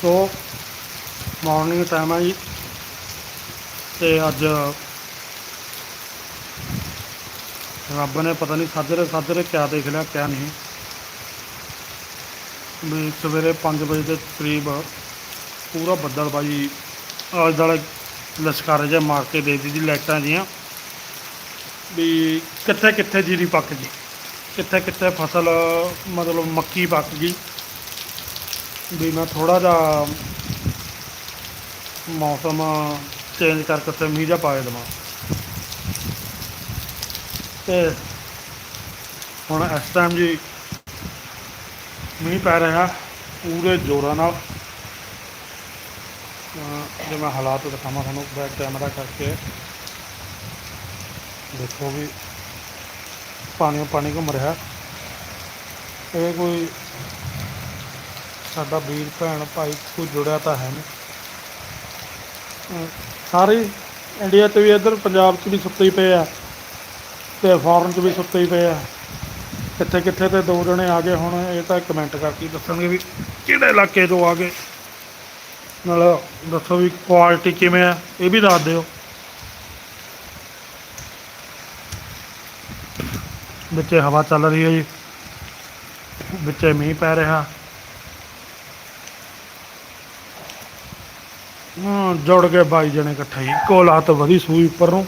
ਸੋ morning time ਹੈ ਜੀ। ਤੇ ਅੱਜ ਰੱਬ ਨੇ ਪਤਾ ਨਹੀਂ ਸਾਜਰੇ ਸਾਜਰੇ ਕਿਆ ਦੇਖ ਲਿਆ, ਕਿਆ ਨਹੀਂ। ਵੀ ਸਵੇਰੇ 5 ਵਜੇ ਦੇ ਕਰੀਬ ਪੂਰਾ ਬੱਦਲ ਬਾਈ, ਆਲੇ ਦੁਆਲੇ ਲਸ਼ਕਾਰੇ ਜਿਹਾ ਮਾਰ ਕੇ ਦੇ ਦਿੱਤੀ ਲਾਈਟਾਂ ਦੀਆਂ ਵੀ ਕਿੱਥੇ ਕਿੱਥੇ ਜੀਰੀ ਪੱਕ ਗਈ। ਕਿੱਥੇ ਕਿੱਥੇ ਫਸਲ, ਮਤਲਬ ਮੱਕੀ ਪੱਕ ਗਈ। ਵੀ ਮੈਂ ਥੋੜਾ ਜਿਹਾ ਮੌਸਮ ਚੇਂਜ ਕਰਕੇ ਤੇ ਮੀਂਹ ਜਿਹਾ ਪਾਏ ਦੇਵਾਂ। ਤੇ ਹੁਣ ਇਸ ਟਾਈਮ ਜੀ ਮੀਂਹ ਪੈ ਰਿਹਾ, ਪੂਰੇ ਜ਼ੋਰਾਂ ਨਾਲ। ਜੇ ਮੈਂ ਹਾਲਾਤ ਦਿਖਾਵਾਂ ਤੁਹਾਨੂੰ ਬੈਕ ਕੈਮਰਾ ਕਰਕੇ। ਦੇਖੋ ਵੀ ਪਾਣੀ ਪਾਣੀ ਘੁੰਮ ਰਿਹਾ। ਇਹ ਕੋਈ ਸਾਡਾ ਵੀਰ, ਭੈਣ, ਭਾਈ ਕੋਈ ਜੁੜਿਆ ਤਾਂ ਹੈ ਨਹੀਂ। ਅਹ ਸਾਰੇ ਇੰਡੀਆ 'ਚ ਵੀ ਇੱਧਰ, ਪੰਜਾਬ 'ਚ ਵੀ ਸੁੱਤੇ ਹੀ ਪਏ ਆ ਤੇ ਫੋਰਨ 'ਚ ਵੀ ਸੁੱਤੇ ਹੀ ਪਏ ਆ। ਕਿੱਥੇ ਕਿੱਥੇ ਤੇ ਦੋ ਜਣੇ ਆ ਗਏ ਹੁਣ, ਇਹ ਤਾਂ ਕਮੈਂਟ ਕਰਕੇ ਦੱਸਣਗੇ ਵੀ ਕਿਹੜੇ ਇਲਾਕੇ ਤੋਂ ਆ ਗਏ। ਨਾਲ ਦੱਸੋ ਵੀ ਕੁਆਲਿਟੀ ਕਿਵੇਂ ਆ, ਇਹ ਵੀ ਦੱਸ ਦਿਓ। ਵਿੱਚ ਹਵਾ ਚੱਲ ਰਹੀ ਹੈ ਜੀ। ਵਿੱਚ ਮੀਂਹ ਪੈ ਰਿਹਾ। ਹਾਂ, ਜੁੜ ਗਏ ਬਾਈ ਜਣੇ ਇਕੱਠੇ ਹੀ। ਇੱਕੋ ਲਾਤ ਵਧੀ ਸੂਈ ਉੱਪਰ। ਨੂੰ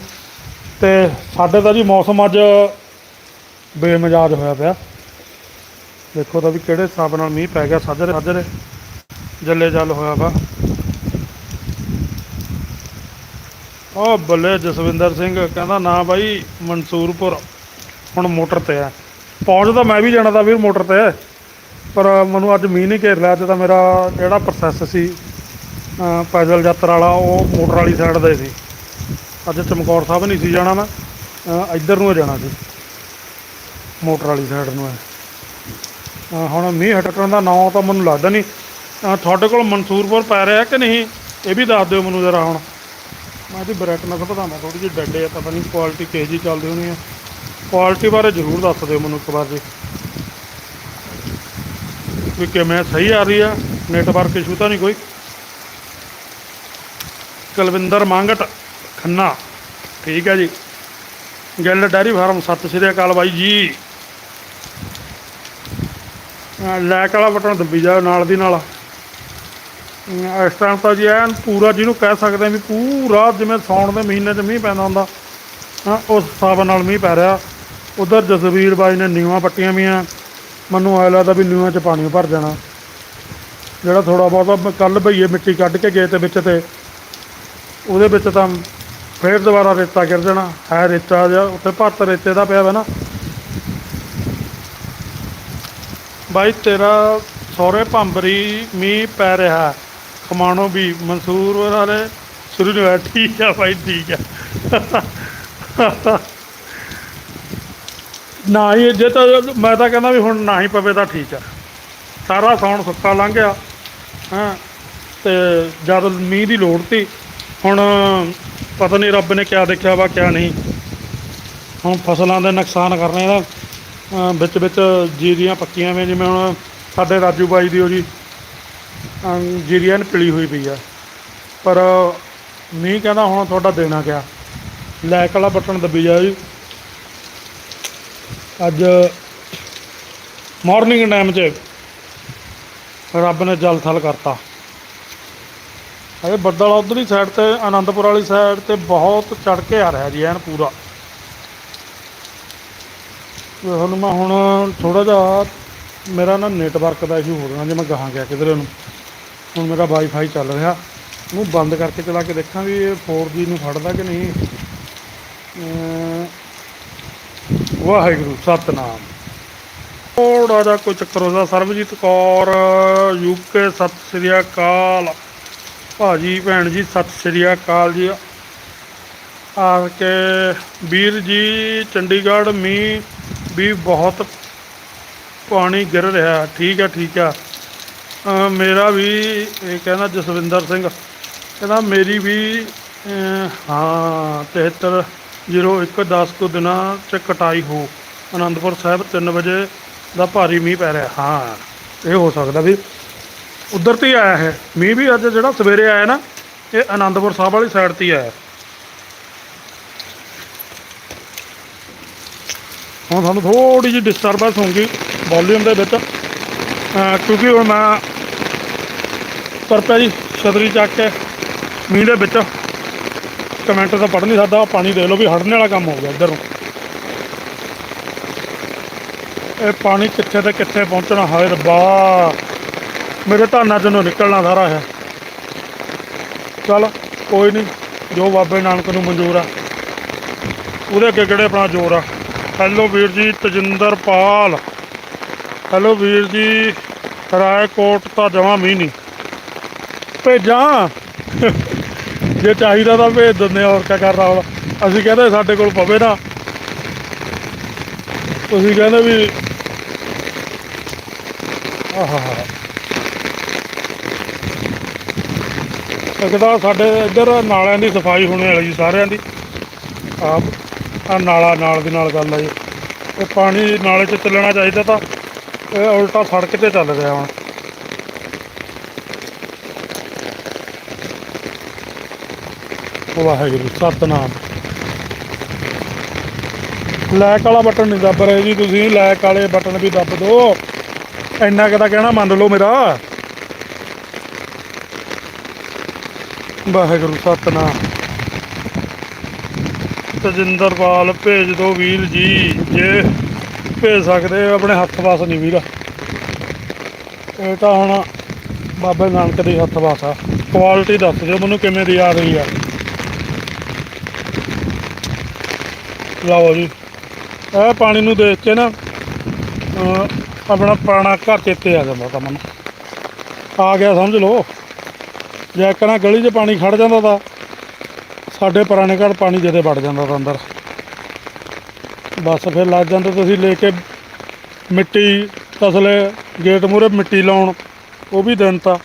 ਤੇ ਸਾਡੇ ਤਾਂ ਜੀ ਮੌਸਮ ਅੱਜ ਬੇਮਿਜਾਜ ਹੋਇਆ ਪਿਆ। ਦੇਖੋ ਤਾਂ ਵੀ ਕਿਹੜੇ ਹਿਸਾਬ ਨਾਲ ਮੀਂਹ ਪੈ ਗਿਆ ਸਾਜਰੇ ਸਾਜਰੇ ਜੱਲੇ ਜਲ ਹੋਇਆ ਵਾ। ਉਹ ਬੱਲੇ ਜਸਵਿੰਦਰ ਸਿੰਘ, ਕਹਿੰਦਾ ਨਾ ਬਾਈ, ਮਨਸੂਰਪੁਰ। ਹੁਣ ਮੋਟਰ ਤੇ ਆ। ਪਹੁੰਚ ਤਾਂ ਮੈਂ ਵੀ ਜਾਣਾ ਤਾਂ ਵੀਰ ਮੋਟਰ ਤੇ। ਪਰ ਮੈਨੂੰ ਅੱਜ ਮੀਂਹ ਨਹੀਂ ਘੇਰ ਲਿਆ, ਅੱਜ ਤਾਂ ਮੇਰਾ ਜਿਹੜਾ ਪ੍ਰੋਸੈਸ ਸੀ ਪੈਦਲ ਯਾਤਰਾ ਵਾਲਾ, ਉਹ ਮੋਟਰ ਵਾਲੀ ਸਾਈਡ ਦਾ ਸੀ। ਅੱਜ ਚਮਕੌਰ ਸਾਹਿਬ ਨਹੀਂ ਸੀ ਜਾਣਾ ਮੈਂ ਇੱਧਰ ਨੂੰ ਜਾਣਾ ਸੀ। ਮੋਟਰ ਵਾਲੀ ਸਾਈਡ ਨੂੰ ਹੈ। ਹੁਣ ਮੀਂਹ ਹਟਣ ਦਾ ਨਾਂ ਤਾਂ ਮੈਨੂੰ ਲੱਗਦਾ ਨਹੀਂ। ਤੁਹਾਡੇ ਕੋਲ ਮਨਸੂਰਪੁਰ ਪੈ ਰਿਹਾ ਕਿ ਨਹੀਂ? ਇਹ ਵੀ ਦੱਸ ਦਿਓ ਮੈਨੂੰ ਜ਼ਰਾ ਹੁਣ। ਮੈਂ ਇਹਦੀ ਬ੍ਰਾਈਟਨੈਸ ਵਧਾਵਾਂ ਥੋੜੀ ਜਿਹੀ ਡੱਡੇ ਆ, ਪਤਾ ਨਹੀਂ ਕੁਆਲਿਟੀ ਕਿਹੋ ਜਿਹੀ ਚੱਲਦੀ ਹੋਣੀ ਆ। ਕੁਆਲਿਟੀ ਬਾਰੇ ਜ਼ਰੂਰ ਦੱਸ ਦਿਓ ਮੈਨੂੰ ਇੱਕ ਵਾਰ ਜੀ। ਵੀ ਕਿਵੇਂ ਸਹੀ ਆ ਰਹੀ ਆ ਨੈਟਵਰਕ ਇਸ਼ੂ ਤਾਂ ਨਹੀਂ ਕੋਈ। ਕੁਲਵਿੰਦਰ ਮੰਗਟ, ਖੰਨਾ। ਠੀਕ ਹੈ ਜੀ। ਗਿੱਲ ਡੈਰੀ ਫਾਰਮ, ਸਤਿ ਸ੍ਰੀ ਅਕਾਲ ਬਾਈ ਜੀ। ਅਹ ਲੈਕ ਵਾਲਾ ਬਟਨ ਦੱਬੀ ਜਾਓ ਨਾਲ ਦੀ ਨਾਲ। ਇਸ ਟਾਈਮ ਤਾਂ ਜੀ ਐਨ ਪੂਰਾ ਜਿਹਨੂੰ ਕਹਿ ਸਕਦੇ ਆ ਵੀ ਪੂਰਾ ਜਿਵੇਂ ਸੌਣ ਦੇ ਮਹੀਨੇ 'ਚ ਮੀਂਹ ਪੈਂਦਾ ਹੁੰਦਾ, ਹਾਂ, ਉਸ ਹਿਸਾਬ ਨਾਲ ਮੀਂਹ ਪੈ ਰਿਹਾ। ਉਧਰ ਜਸਵੀਰ ਬਾਈ ਨੇ ਨੀਵਾਂ ਪੱਟੀਆਂ ਵੀ ਵੀਆਂ ਮੈਨੂੰ ਆਇਆ ਲੱਗਦਾ ਵੀ ਨੀਵਾਂ 'ਚ ਪਾਣੀ ਭਰ ਜਾਣਾ। ਜਿਹੜਾ ਥੋੜਾ ਬਹੁਤਾ ਕੱਲ ਭਈਏ ਮਿੱਟੀ ਕੱਢ ਕੇ ਗਏ ਤੇ ਵਿੱਚ ਤੇ ਉਹਦੇ ਵਿੱਚ ਤਾਂ ਫੇਰ ਦੁਬਾਰਾ ਰੇਤਾ ਗਿਰ ਜਾਣਾ। ਹੈ ਰੇਤਾ ਜਿਹਾ, ਉੱਥੇ ਭੱਤ ਰੇਤੇ ਦਾ ਪਿਆ ਵਾ ਨਾ। ਬਾਈ, ਤੇਰਾ ਸਹੁਰੇ ਭੰਬਰੀ ਮੀਂਹ ਪੈ ਰਿਹਾ ਖਮਾਣੋ ਵੀ, ਮਨਸੂਰ ਵਾਲੇ ਸ਼ੁਰੂ ਨੂੰ ਠੀਕ ਆ ਬਾਈ, ਠੀਕ ਆ। ਨਾ ਹੀ ਜੇ ਤਾਂ ਮੈਂ ਤਾਂ ਕਹਿੰਦਾ ਵੀ ਹੁਣ ਨਾ ਹੀ ਪਵੇ ਤਾਂ ਠੀਕ ਆ। ਸਾਰਾ ਸੌਣ ਸੁੱਕਾ ਲੰਘ ਗਿਆ। ਹਾਂ, ਤੇ ਜਦ ਮੀਂਹ ਦੀ ਲੋੜ ਤੀ ਹੁਣ ਪਤਾ ਨਹੀਂ ਰੱਬ ਨੇ ਕਿਆ ਦੇਖਿਆ ਵਾ, ਕਿਆ ਨਹੀਂ। ਹੁਣ ਫਸਲਾਂ ਦੇ ਨੁਕਸਾਨ ਕਰਨੇ ਦਾ ਅਹ ਵਿੱਚ ਵਿੱਚ ਜੀਰੀਆਂ ਪੱਕੀਆਂ ਵੇ, ਜਿਵੇਂ ਹੁਣ ਸਾਡੇ ਰਾਜੂ ਬਾਈ ਦੀ ਉਹ ਜੀ ਅਮ ਜੀਰੀਆਂ ਨੇ ਪਿਲੀ ਹੋਈ ਪਈ ਆ। ਪਰ ਮੀਂਹ ਕਹਿੰਦਾ ਹੁਣ ਤੁਹਾਡਾ ਦੇਣਾ ਕਿਆ। ਲੈਕ ਵਾਲਾ ਬਟਨ ਦੱਬੀ ਜਾ ਜੀ। ਅੱਜ ਮਾਰਨਿੰਗ ਟਾਈਮ 'ਚ ਰੱਬ ਨੇ ਜਲ ਥਲ ਕਰਤਾ। ਇਹ ਬੱਦਲ ਉਧਰਲੀ ਸਾਈਡ ਤੇ, ਆਨੰਦਪੁਰ ਵਾਲੀ ਸਾਈਡ ਤੇ ਬਹੁਤ ਚੜ ਕੇ ਆ ਰਿਹਾ ਜੀ, ਐਨ ਪੂਰਾ। ਤੁਹਾਨੂੰ ਮੈਂ ਹੁਣ ਥੋੜਾ ਜਿਹਾ ਮੇਰਾ ਨਾ ਨੈਟਵਰਕ ਦਾ ਇਸ਼ੂ ਹੋ ਰਿਹਾ ਜੇ ਮੈਂ ਗਾਹਾਂ ਗਿਆ ਕਿਧਰੇ ਨੂੰ। ਹੁਣ ਮੇਰਾ ਵਾਈਫਾਈ ਚੱਲ ਰਿਹਾ। ਉਹਨੂੰ ਬੰਦ ਕਰਕੇ ਚਲਾ ਕੇ ਦੇਖਾਂ ਵੀ ਇਹ 4G ਨੂੰ ਫੜਦਾ ਕਿ ਨਹੀਂ। ਵਾਹਿਗੁਰੂ, ਸਤਨਾਮ। ਥੋੜਾ ਜਿਹਾ ਕੋਈ ਚੱਕਰ ਉਹਦਾ ਸਰਬਜੀਤ ਕੌਰ ਯੂਕੇ ਸਤਿ ਸ੍ਰੀ ਅਕਾਲ। ਭਾਜੀ ਭੈਣ ਜੀ ਸਤਿ ਸ੍ਰੀ ਅਕਾਲ ਜੀ। ਆ ਕੇ ਵੀਰ ਜੀ ਚੰਡੀਗੜ੍ਹ ਮੀਂਹ ਵੀ ਬਹੁਤ ਪਾਣੀ ਗਿਰ ਰਿਹਾ ਠੀਕ ਆ ਠੀਕ ਆ ਮੇਰਾ ਵੀ ਇਹ ਕਹਿੰਦਾ ਜਸਵਿੰਦਰ ਸਿੰਘ ਕਹਿੰਦਾ ਮੇਰੀ ਵੀ ਅਹ, ਹਾਂ 73 01 10 ਕੁ ਦਿਨਾਂ ਚ ਕਟਾਈ ਹੋ। ਅਨੰਦਪੁਰ ਸਾਹਿਬ 3 ਵਜੇ ਦਾ ਭਾਰੀ ਮੀਂਹ ਪੈ ਰਿਹਾ। ਹਾਂ ਇਹ ਹੋ ਸਕਦਾ ਵੀ ਉਧਰ ਤੇ ਹੀ ਆਇਆ ਹੈ ਮੀਂਹ ਵੀ ਅੱਜ ਜਿਹੜਾ ਸਵੇਰੇ ਆਇਆ ਨਾ, ਇਹ ਆਨੰਦਪੁਰ ਸਾਹਿਬ ਵਾਲੀ ਸਾਈਡ ਤੇ ਹੀ ਆਇਆ। ਹੁਣ ਸਾਨੂੰ ਥੋੜੀ ਜਿਹੀ ਡਿਸਟਰਬੈਂਸ ਹੋਊਗੀ ਵੋਲਿਊਮ ਦੇ ਵਿੱਚ। ਕਿਉਂਕਿ ਹੁਣ ਮੈਂ ਕਰਪਿਆ ਜੀ ਛਤਰੀ ਚੱਕ ਕੇ ਮੀਂਹ ਦੇ ਵਿੱਚ ਕਮੈਂਟ ਤਾਂ ਪੜ੍ਹ ਨਹੀਂ ਸਕਦਾ ਪਾਣੀ ਦੇ ਲਓ ਵੀ ਹੜਨ ਵਾਲਾ ਕੰਮ ਹੋ ਗਿਆ ਇੱਧਰ ਨੂੰ। ਇਹ ਪਾਣੀ ਕਿੱਥੇ ਤੇ ਕਿੱਥੇ ਪਹੁੰਚਣਾ, ਹਾਏ ਰੱਬਾ। ਮੇਰੇ ਧਾਨਾਂ ਚੋਂ ਨਿਕਲਣਾ ਸਾਰਾ ਹੈ। ਚਲ ਕੋਈ ਨਹੀਂ ਜੋ ਬਾਬੇ ਨਾਨਕ ਨੂੰ ਮਨਜ਼ੂਰ ਆ। ਉਹਦੇ ਅੱਗੇ ਕਿਹੜੇ ਆਪਣਾ ਜ਼ੋਰ ਆ? ਹੈਲੋ ਵੀਰ ਜੀ ਤਜਿੰਦਰ ਪਾਲ। ਹੈਲੋ ਵੀਰ ਜੀ ਰਾਏਕੋਟ ਤਾਂ ਜਮਾ ਮੀਂਹ ਨਹੀਂ। ਭੇਜਾਂ। ਜੇ ਚਾਹੀਦਾ ਤਾਂ ਭੇਜ ਦਿੰਦੇ ਆ, ਹੋਰ ਕੀ ਕਰਨਾ ਹੁਣ ਅਸੀਂ ਕਹਿੰਦੇ ਸਾਡੇ ਕੋਲ ਪਵੇ ਨਾ। ਤੁਸੀਂ ਕਹਿੰਦੇ ਵੀ ਆਹਾ। ਇੱਕ ਤਾਂ ਸਾਡੇ ਇੱਧਰ ਨਾਲਿਆਂ ਦੀ ਸਫ਼ਾਈ ਹੋਣੀ ਵਾਲੀ ਜੀ ਸਾਰਿਆਂ ਦੀ। ਆ ਆ ਨਾਲਾ ਨਾਲ ਦੀ ਨਾਲ ਗੱਲ ਆ ਜੀ। ਉਹ ਪਾਣੀ ਨਾਲੇ 'ਚ ਚੱਲਣਾ ਚਾਹੀਦਾ ਤਾਂ ਇਹ ਉਲਟਾ ਸੜਕ ਤੇ ਚੱਲ ਰਿਹਾ ਹੁਣ। ਵਾਹਿਗੁਰੂ, ਸਤਨਾਮ। ਲੈਕ ਵਾਲਾ ਬਟਨ ਨਹੀਂ ਦੱਬ ਰਹੇ ਜੀ ਤੁਸੀਂ ਲੈਕ ਵਾਲੇ ਬਟਨ ਵੀ ਦੱਬ ਦਿਓ। ਇੰਨਾ ਕੁ ਕਹਿਣਾ ਮੰਨ ਲਓ ਮੇਰਾ। ਵਾਹਿਗੁਰੂ ਸਤਨਾਮ। ਤਜਿੰਦਰਪਾਲ ਭੇਜ ਦਿਓ ਵੀਰ ਜੀ। ਜੇ ਭੇਜ ਸਕਦੇ ਆਪਣੇ ਹੱਥ ਵਾਸ ਨਹੀਂ ਵੀਰ। ਇਹ ਤਾਂ ਹੁਣ ਬਾਬੇ ਨਾਨਕ ਦੇ ਹੱਥ ਵਾਸ ਆ। ਕੁਆਲਿਟੀ ਦੱਸ ਦਿਓ, ਮੈਨੂੰ ਕਿਵੇਂ ਦੀ ਆ ਰਹੀ ਆ। ਲਓ ਜੀ, ਇਹ ਪਾਣੀ ਨੂੰ ਦੇਖ ਕੇ ਨਾ ਆਪਣਾ ਪੁਰਾਣਾ ਘਰ ਚੇਤੇ ਆ ਜਾਂਦਾ ਤਾਂ ਮੈਨੂੰ। ਆ ਗਿਆ, ਸਮਝ ਲਓ। ਜੇ ਕਣਾ ਗਲੀ 'ਚ ਪਾਣੀ ਖੜ ਜਾਂਦਾ ਤਾਂ ਸਾਡੇ ਪੁਰਾਣੇ ਘਰ ਪਾਣੀ ਜਦੇ ਵੜ ਜਾਂਦਾ ਤਾਂ ਅੰਦਰ। ਬਸ ਫਿਰ ਲੱਗ ਜਾਂਦੇ ਤੁਸੀਂ ਲੈ ਕੇ ਮਿੱਟੀ, ਤਸਲੇ, ਗੇਟ ਮੂਰੇ ਮਿੱਟੀ ਲਾਉਣ, ਉਹ ਵੀ ਦਿਨ ਤਾਂ।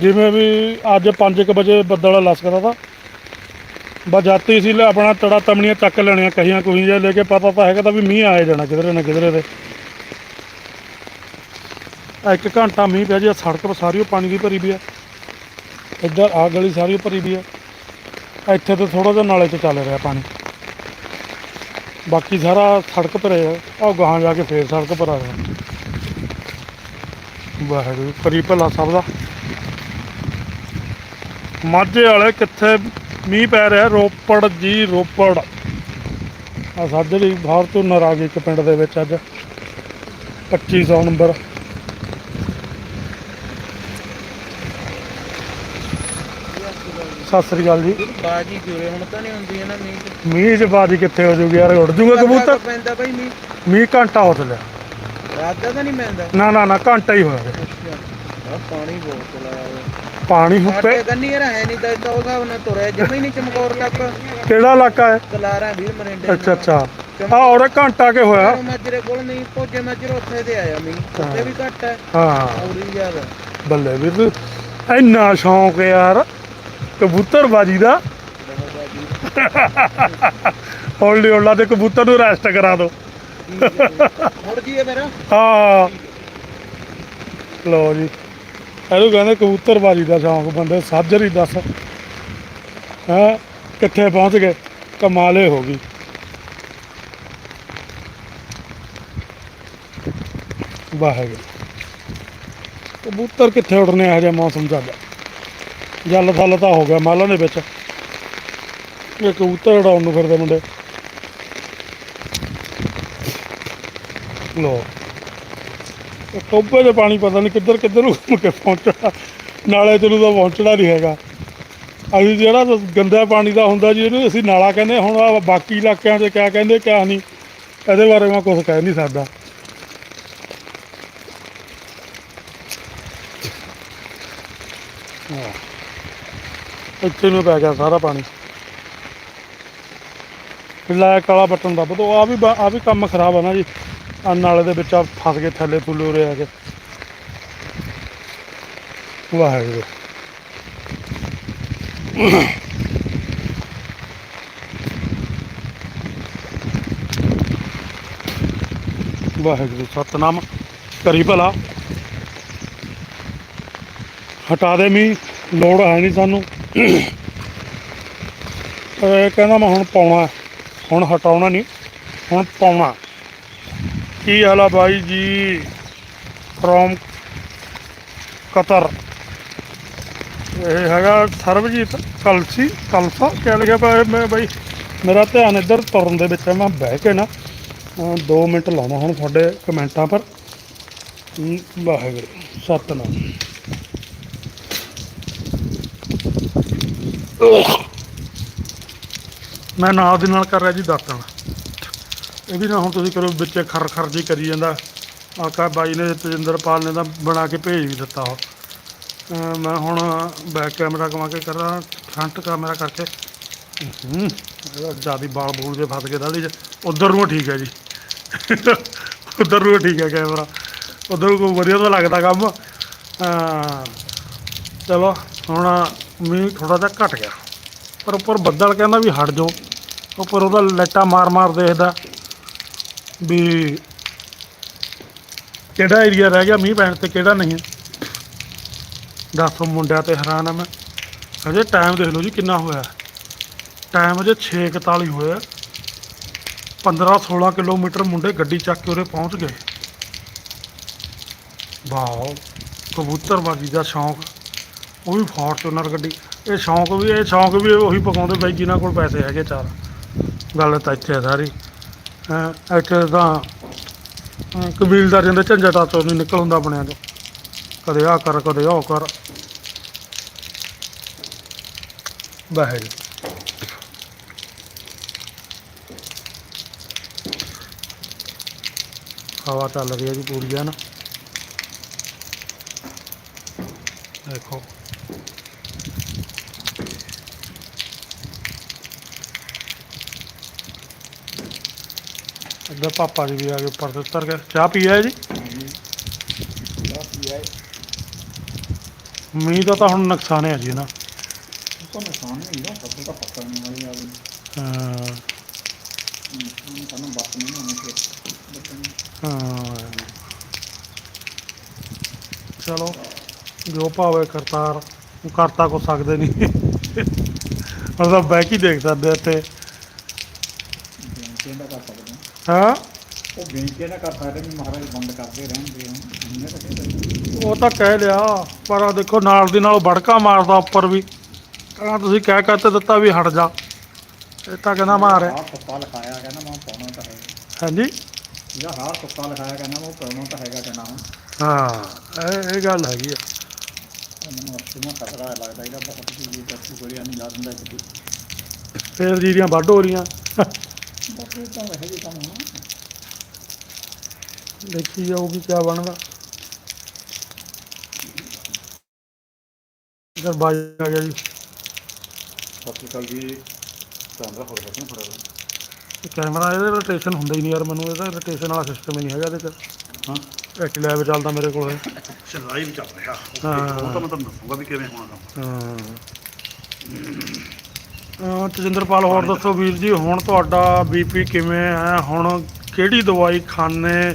ਜਿਵੇਂ ਵੀ ਅੱਜ 5:00 ਵਜੇ ਬੱਦਲ ਲਸਕਦਾ ਤਾ। ਬਸ ਜਾਤੀ ਸੀ ਲੈ ਆਪਣਾ ਤੜਾ ਤਮਣੀਆਂ ਚੱਕ ਲੈਣੀਆਂ, ਕਹੀਆਂ ਕੋਈ ਜੇ ਲੈ ਕੇ ਪਤਾ ਤਾਂ ਹੈਗਾ ਤਾਂ ਵੀ ਮੀਂਹ ਆਏ ਜਾਣਾ ਕਿਧਰੇ ਨਾ ਕਿਧਰੇ ਦੇ ਇੱਕ ਘੰਟਾ ਮੀਂਹ ਪਿਆ ਜੀ ਸੜਕ ਪਰ ਸਾਰੀ ਓ ਪਾਣੀ ਦੀ ਭਰੀ ਵੀ ਆ। ਇੱਧਰ ਆ ਗਲੀ ਸਾਰੀ ਭਰੀ ਵੀ ਹੈ ਇੱਥੇ ਤਾਂ ਥੋੜਾ ਜਿਹਾ ਨਾਲੇ 'ਚ ਚੱਲ ਰਿਹਾ ਪਾਣੀ। ਬਾਕੀ ਸਾਰਾ ਸੜਕ ਭਰੇ ਆ। ਉਹ ਗਾਹਾਂ ਜਾ ਕੇ ਫੇਰ ਸੜਕ ਭਰਾ ਰਿਹਾ। ਵਾਹਿਗੁਰੂ ਭਰੀ ਭਲਾ ਸਭ ਦਾ। ਮਾਝੇ ਵਾਲੇ ਕਿੱਥੇ ਮੀਂਹ ਪੈ ਰਿਹਾ? ਰੋਪੜ ਜੀ, ਰੋਪੜ। ਆ ਸਾਡੇ ਲਈ ਬਾਹਰ ਤੋਂ ਨਰਾਗ ਇੱਕ ਪਿੰਡ ਦੇ ਵਿੱਚ ਅੱਜ। 2500 ਨੰਬਰ। ਸਤਿ ਸ੍ਰੀ ਅਕਾਲ ਜੀ। ਬਾਜੀ ਜੁਰੇ ਹੁਣ ਤਾਂ ਨਹੀਂ ਹੁੰਦੀ ਹੈ ਨਾ ਮੀਂਹ ਮੀਂਹ ਚ ਬਾਜੀ ਕਿੱਥੇ ਹੋ ਜੂਗੀ ਯਾਰ ਉੱਡ ਜੂਗਾ ਕਬੂਤਰ? ਪੈਂਦਾ ਬਈ ਮੀਂਹ। ਮੀਂਹ ਘੰਟਾ ਹੋ ਚੱਲਿਆ। ਰਾਤ ਦਾ ਤਾਂ ਨਹੀਂ ਪੈਂਦਾ। ਨਾ ਨਾ ਨਾ ਘੰਟਾ ਹੀ ਹੋਇਆ। ਜੀ। ਆ ਪਾਣੀ ਬਹੁਤ ਚਲਾਇਆ ਹੋਇਆ। ਪਾਣੀ ਹੁੱਪੇ ਸਾਡੇ ਕੰਨੀ ਯਾਰ ਹੈ ਨਹੀਂ ਤਾਂ ਇਦਾਂ ਉਹ ਹਿਸਾਬ ਨਾਲ ਤੁਰਿਆ ਜਮਾ ਹੀ ਨਹੀਂ ਚਮਕੌਰ ਤੱਕ। ਕਿਹੜਾ ਇਲਾਕਾ ਹੈ? ਕਲਾਰਾ ਵੀਰ ਮਰਿੰਡੇ ਅੱਛਾ ਅੱਛਾ। ਆ ਔਰ ਘੰਟਾ ਕੇ ਹੋਇਆ। ਮਾਜਰੇ ਕੋਲ ਨਹੀਂ ਪਹੁੰਚੇ ਮਾਜਰੇ ਉੱਥੇ ਤੇ ਆਇਆ ਮੀਂਹ। ਉੱਥੇ ਵੀ ਘੱਟ ਹੈ। ਹਾਂ। ਔਰੀ ਜ਼ਿਆਦਾ। ਬੱਲੇ ਵੀਰ ਇੰਨਾ ਸ਼ੌਂਕ ਹੈ ਯਾਰ। ਕਬੂਤਰ ਬਾਜੀ ਦਾ। ਹੌਲੀ ਹੌਲਾ ਤੇ ਕਬੂਤਰ ਨੂੰ ਰੈਸਟ ਕਰਾ ਦਿਓ ਮੁੜ ਜੀਏ ਮੇਰਾ? ਹਾਂ। ਲੋ ਜੀ। ਇਹਨੂੰ ਕਹਿੰਦੇ ਕਬੂਤਰ ਬਾਜੀ ਦਾ ਸ਼ੌਂਕ ਬੰਦੇ ਸਾਜਰ ਹੀ ਦੱਸ। ਹੈ ਕਿੱਥੇ ਪਹੁੰਚ ਗਏ? ਕਮਾਲੇ ਹੋ ਗਈ। ਵਾਹਿਗੁਰੂ। ਕਬੂਤਰ ਕਿੱਥੇ ਉੜਨੇ ਆ ਹਜੇ ਮੌਸਮ ਚੱਲ ਜਲ ਥੱਲ ਤਾਂ ਹੋ ਗਿਆ ਮਾਲਾਂ ਦੇ ਵਿੱਚ। ਇਹ ਕਬੂਤਰ ਉਡਾਉਣ ਨੂੰ ਫਿਰਦੇ ਮੁੰਡੇ। ਲੋ ਇਹ ਟੋਬੇ ਦੇ ਪਾਣੀ ਪਤਾ ਨਹੀਂ ਕਿੱਧਰ ਕਿੱਧਰ ਨੂੰ ਕੇ ਪਹੁੰਚਣਾ। ਨਾਲੇ ਤੈਨੂੰ ਤਾਂ ਪਹੁੰਚਣਾ ਨਹੀਂ ਹੈਗਾ। ਅਸੀਂ ਜਿਹੜਾ ਗੰਦਾ ਪਾਣੀ ਦਾ ਹੁੰਦਾ ਜੀ, ਇਹਨੂੰ ਅਸੀਂ ਨਾਲਾ ਕਹਿੰਦੇ ਹੁਣ ਬਾਕੀ ਇਲਾਕਿਆਂ 'ਚ ਕਿਆ ਕਹਿੰਦੇ, ਕਿਆ ਨਹੀਂ। ਇਹਦੇ ਬਾਰੇ ਮੈਂ ਕੁਝ ਕਹਿ ਨਹੀਂ ਸਕਦਾ। ਇੱਥੇ ਨੂੰ ਪੈ ਗਿਆ ਸਾਰਾ ਪਾਣੀ। ਲਾਇਕ ਕਾਲਾ ਬਟਨ ਦੱਬ ਦੋ। ਆ ਵੀ ਆ ਵੀ ਕੰਮ ਖਰਾਬ ਆ ਨਾ ਜੀ। ਆ ਨਾਲੇ ਦੇ ਵਿੱਚ ਆ ਫਸ ਗਏ ਥੱਲੇ ਥੁੱਲੇ ਉਰੇ ਆ ਕੇ। ਵਾਹਿਗੁਰੂ। ਵਾਹਿਗੁਰੂ, ਸਤਨਾਮ। ਕਰੀ ਭਲਾ। ਹਟਾ ਦੇ ਮੀ ਲੋੜ ਹੈ ਨਹੀਂ ਸਾਨੂੰ। ਇਹ ਕਹਿੰਦਾ ਮੈਂ ਹੁਣ ਪਾਉਣਾ ਹੁਣ ਹਟਾਉਣਾ ਨਹੀਂ, ਹੁਣ ਪਾਉਣਾ ਕੀ ਹਾਲ ਆ ਬਾਈ ਜੀ? ਫਰੋਮ ਕਤਰ ਇਹ ਹੈਗਾ ਸਰਬਜੀਤ ਕਲਸੀ, ਕਲਸਾ ਕਹਿ ਲਿਖਿਆ ਪਿਆ ਇਹ ਮੈਂ ਬਾਈ, ਮੇਰਾ ਧਿਆਨ ਇੱਧਰ ਤੁਰਨ ਦੇ ਵਿੱਚ ਹੈ। ਮੈਂ ਬਹਿ ਕੇ ਨਾ 2 ਮਿੰਟ ਲਾਉਣਾ ਹੁਣ ਤੁਹਾਡੇ ਕਮੈਂਟਾਂ ਪਰ। ਵਾਹਿਗੁਰੂ, ਸਤਨਾਮ। ਮੈਂ ਨਾਲ ਦੇ ਨਾਲ ਕਰ ਰਿਹਾ ਜੀ ਦਾਤਣ ਇਹ ਵੀ ਨਾ ਹੁਣ ਤੁਸੀਂ ਕਰੋ ਵਿੱਚ ਖਰ ਖਰ ਜੀ ਕਰੀ ਜਾਂਦਾ। ਆਕਾ ਬਾਈ ਨੇ ਤਜਿੰਦਰਪਾਲ ਨੇ ਤਾਂ ਬਣਾ ਕੇ ਭੇਜ ਵੀ ਦਿੱਤਾ ਉਹ। ਮੈਂ ਹੁਣ ਬੈਕ ਕੈਮਰਾ ਕਮਾ ਕੇ ਕਰਾਂ ਫਰੰਟ ਕੈਮਰਾ ਕਰਕੇ। ਹੂੰ ਜ਼ਿਆਦਾ ਬਾਲ ਬੂਲ ਜੇ ਫਸ ਗਏ ਦਾੜੀ 'ਚ। ਉਧਰ ਨੂੰ ਠੀਕ ਹੈ ਜੀ। ਉਧਰ ਨੂੰ ਠੀਕ ਹੈ ਕੈਮਰਾ ਉਧਰ ਕੋ ਵਧੀਆ ਤਾਂ ਲੱਗਦਾ ਕੰਮ। ਚਲੋ, ਹੁਣ ਮੀਂਹ ਥੋੜਾ ਜਿਹਾ ਘਟ ਗਿਆ। ਪਰ ਉੱਪਰ ਬੱਦਲ ਕਹਿੰਦਾ ਵੀ ਹਟ ਜਾਓ। ਉੱਪਰ ਉਹਦਾ ਲੱਟਾ ਮਾਰ ਮਾਰ ਦੇਖਦਾ ਵੀ ਕਿਹੜਾ ਏਰੀਆ ਰਹਿ ਗਿਆ ਮੀਂਹ ਪੈਣ ਤੇ, ਕਿਹੜਾ ਨਹੀਂ ਦੱਸੋ ਮੁੰਡਿਆਂ ਤੇ ਹੈਰਾਨ ਆ ਮੈਂ। ਹਜੇ ਟਾਈਮ ਦੇਖ ਲਓ ਜੀ ਕਿੰਨਾ ਹੋਇਆ। ਟਾਈਮ ਅਜੇ 6:41 ਹੋਇਆ। 15 16 ਕਿਲੋਮੀਟਰ ਮੁੰਡੇ ਗੱਡੀ ਚੱਕ ਕੇ ਉਰੇ ਪਹੁੰਚ ਗਏ। ਵਾਓ, ਕਬੂਤਰਬਾਜ਼ੀ ਦਾ ਸ਼ੌਂਕ। ਉਹ ਵੀ ਫੋਰਚੂਨਰ ਗੱਡੀ। ਇਹ ਸ਼ੌਂਕ ਵੀ ਇਹ ਸ਼ੌਂਕ ਵੀ ਉਹੀ ਪਕਾਉਂਦੇ ਬਾਈ ਜਿਨ੍ਹਾਂ ਕੋਲ ਪੈਸੇ ਹੈਗੇ ਚਾਰ। ਗੱਲ ਤਾਂ ਇੱਥੇ ਆ ਸਾਰੀ। ਹੈਂ, ਇੱਥੇ ਤਾਂ ਕਬੀਲਦਾਰੀਆਂ ਦੇ ਝੰਜਟਾਂ ਤੋਂ ਨਹੀਂ ਨਿਕਲ ਹੁੰਦਾ ਬਣਿਆ ਤੋਂ ਕਦੇ ਆ ਕਰ ਕਦੇ ਉਹ ਕਰ। ਵਾਹਿਗੁਰੂ। ਹਵਾ ਚੱਲ ਰਹੀ ਹੈ ਜੀ ਪੂਰੀ ਹੈ ਇੱਧਰ ਪਾਪਾ ਜੀ ਵੀ ਆ ਗਏ ਉੱਪਰ ਤੇ ਉੱਤਰ ਕੇ ਚਾਹ ਪੀ ਆਏ ਜੀ? ਮੀਂਹ ਦਾ ਤਾਂ ਹੁਣ ਨੁਕਸਾਨ ਹੈ ਜੀ ਨਾ। ਤਾਂ ਨੁਕਸਾਨ ਨਹੀਂ ਹੁੰਦਾ ਫਸਲ ਤਾਂ ਪੱਕਣ ਵਾਲੀ ਆ ਗਈ। ਹਾਂ। ਸਾਨੂੰ ਬਸ ਨਹੀਂ ਹੋਣੀ ਫਿਰ। ਹਾਂ। ਚਲੋ ਜੋ ਭਾਵੇ ਕਰਤਾਰ ਉਹ ਕਰਤਾ ਕੋ ਸਕਦੇ ਨਹੀਂ। ਉਹਦਾ ਬੈਕ ਹੀ ਦੇਖ ਸਕਦੇ ਇੱਥੇ ਬੇਨਤੀ ਨਾ ਕਰ ਸਕਦੇ ਹਾਂ। ਉਹ ਬੇਨਤੀ ਨਾ ਕਰ ਸਕਦੇ ਵੀ ਮਹਾਰਾਜ ਬੰਦ ਕਰਦੇ ਰਹਿਣਗੇ ਉਹਨੇ ਤਾਂ ਕਹਿੰਦੇ ਉਹ ਤਾਂ ਕਹਿ ਲਿਆ ਪਰ ਆਹ ਦੇਖੋ ਨਾਲ ਦੀ ਨਾਲ ਬੜਕਾ ਮਾਰਦਾ ਉੱਪਰ ਵੀ। ਕਹਿੰਦਾ ਤੁਸੀਂ ਕਹਿ ਕਹਿ ਦਿੱਤਾ ਵੀ ਹਟ ਜਾ। ਇਹ ਤਾਂ ਕਹਿੰਦਾ ਮਾਰਿਆ ਹਾਰ ਸੁੱਤਾ ਲਿਖਾਇਆ ਕਹਿੰਦਾ ਮੈਂ ਪਾਉਣਾ ਤਾਂ ਹੈ ਹਾਂਜੀ? ਜਿਹੜਾ ਹਾਰ ਸੁੱਤਾ ਲਿਖਾਇਆ ਕਹਿੰਦਾ ਉਹ ਪਾਉਣਾ ਤਾਂ ਹੈਗਾ ਕਹਿੰਦਾ ਹਾਂ ਇਹ ਇਹ ਗੱਲ ਹੈਗੀ ਆ। ਮੈਨੂੰ ਅਸੂਮਾ ਖਤਰਾ ਲੱਗਦਾ ਇਹਦਾ ਬਹੁਤ ਜੀ ਕੱਟੂ ਕਰਿਆ ਨਹੀਂ ਲਾ ਦਿੰਦਾ ਕਿਤੇ ਫੇਰ ਜੀਰੀਆਂ ਵੱਢ ਹੋ ਰਹੀਆਂ। ਬਸ ਇਹ ਤਾਂ ਵਹੇ ਜੀ ਕੰਮ ਹੋਣਾ ਦੇਖੀ ਜਾਊਗੀ ਕਿਆ ਬਣਦਾ। ਇਧਰ ਬਾਜ ਆ ਗਿਆ ਜੀ। ਸਤਿ ਸ਼੍ਰੀ ਅਕਾਲ ਜੀ ਕੈਮਰਾ ਹੋਰ ਬਟਨ ਫੜਾ ਇਹ ਕੈਮਰਾ ਇਹਦੇ ਰੋਟੇਸ਼ਨ ਹੁੰਦਾ ਹੀ ਨਹੀਂ ਯਾਰ ਮੈਨੂੰ ਇਹਦਾ ਰੋਟੇਸ਼ਨ ਵਾਲਾ ਸਿਸਟਮ ਹੀ ਨਹੀਂ ਹੈਗਾ ਇਹਦੇ ਚ ਹਾਂ। ਐਚ ਲੈਬ ਚੱਲਦਾ ਮੇਰੇ ਕੋਲ। ਅੱਛਾ ਲਾਈਵ ਚੱਲ ਰਿਹਾ। ਹਾਂ। ਉਹ ਤਾਂ ਮੈਂ ਤੁਹਾਨੂੰ ਦੱਸੂਗਾ ਵੀ ਕਿਵੇਂ ਹੋਣਾ ਕੰਮ। ਹਾਂ। ਤਜਿੰਦਰਪਾਲ, ਹੋਰ ਦੱਸੋ ਵੀਰ ਜੀ, ਹੁਣ ਤੁਹਾਡਾ ਬੀਪੀ ਕਿਵੇਂ ਹੈ? ਹੁਣ ਕਿਹੜੀ ਦਵਾਈ ਖਾਣੇ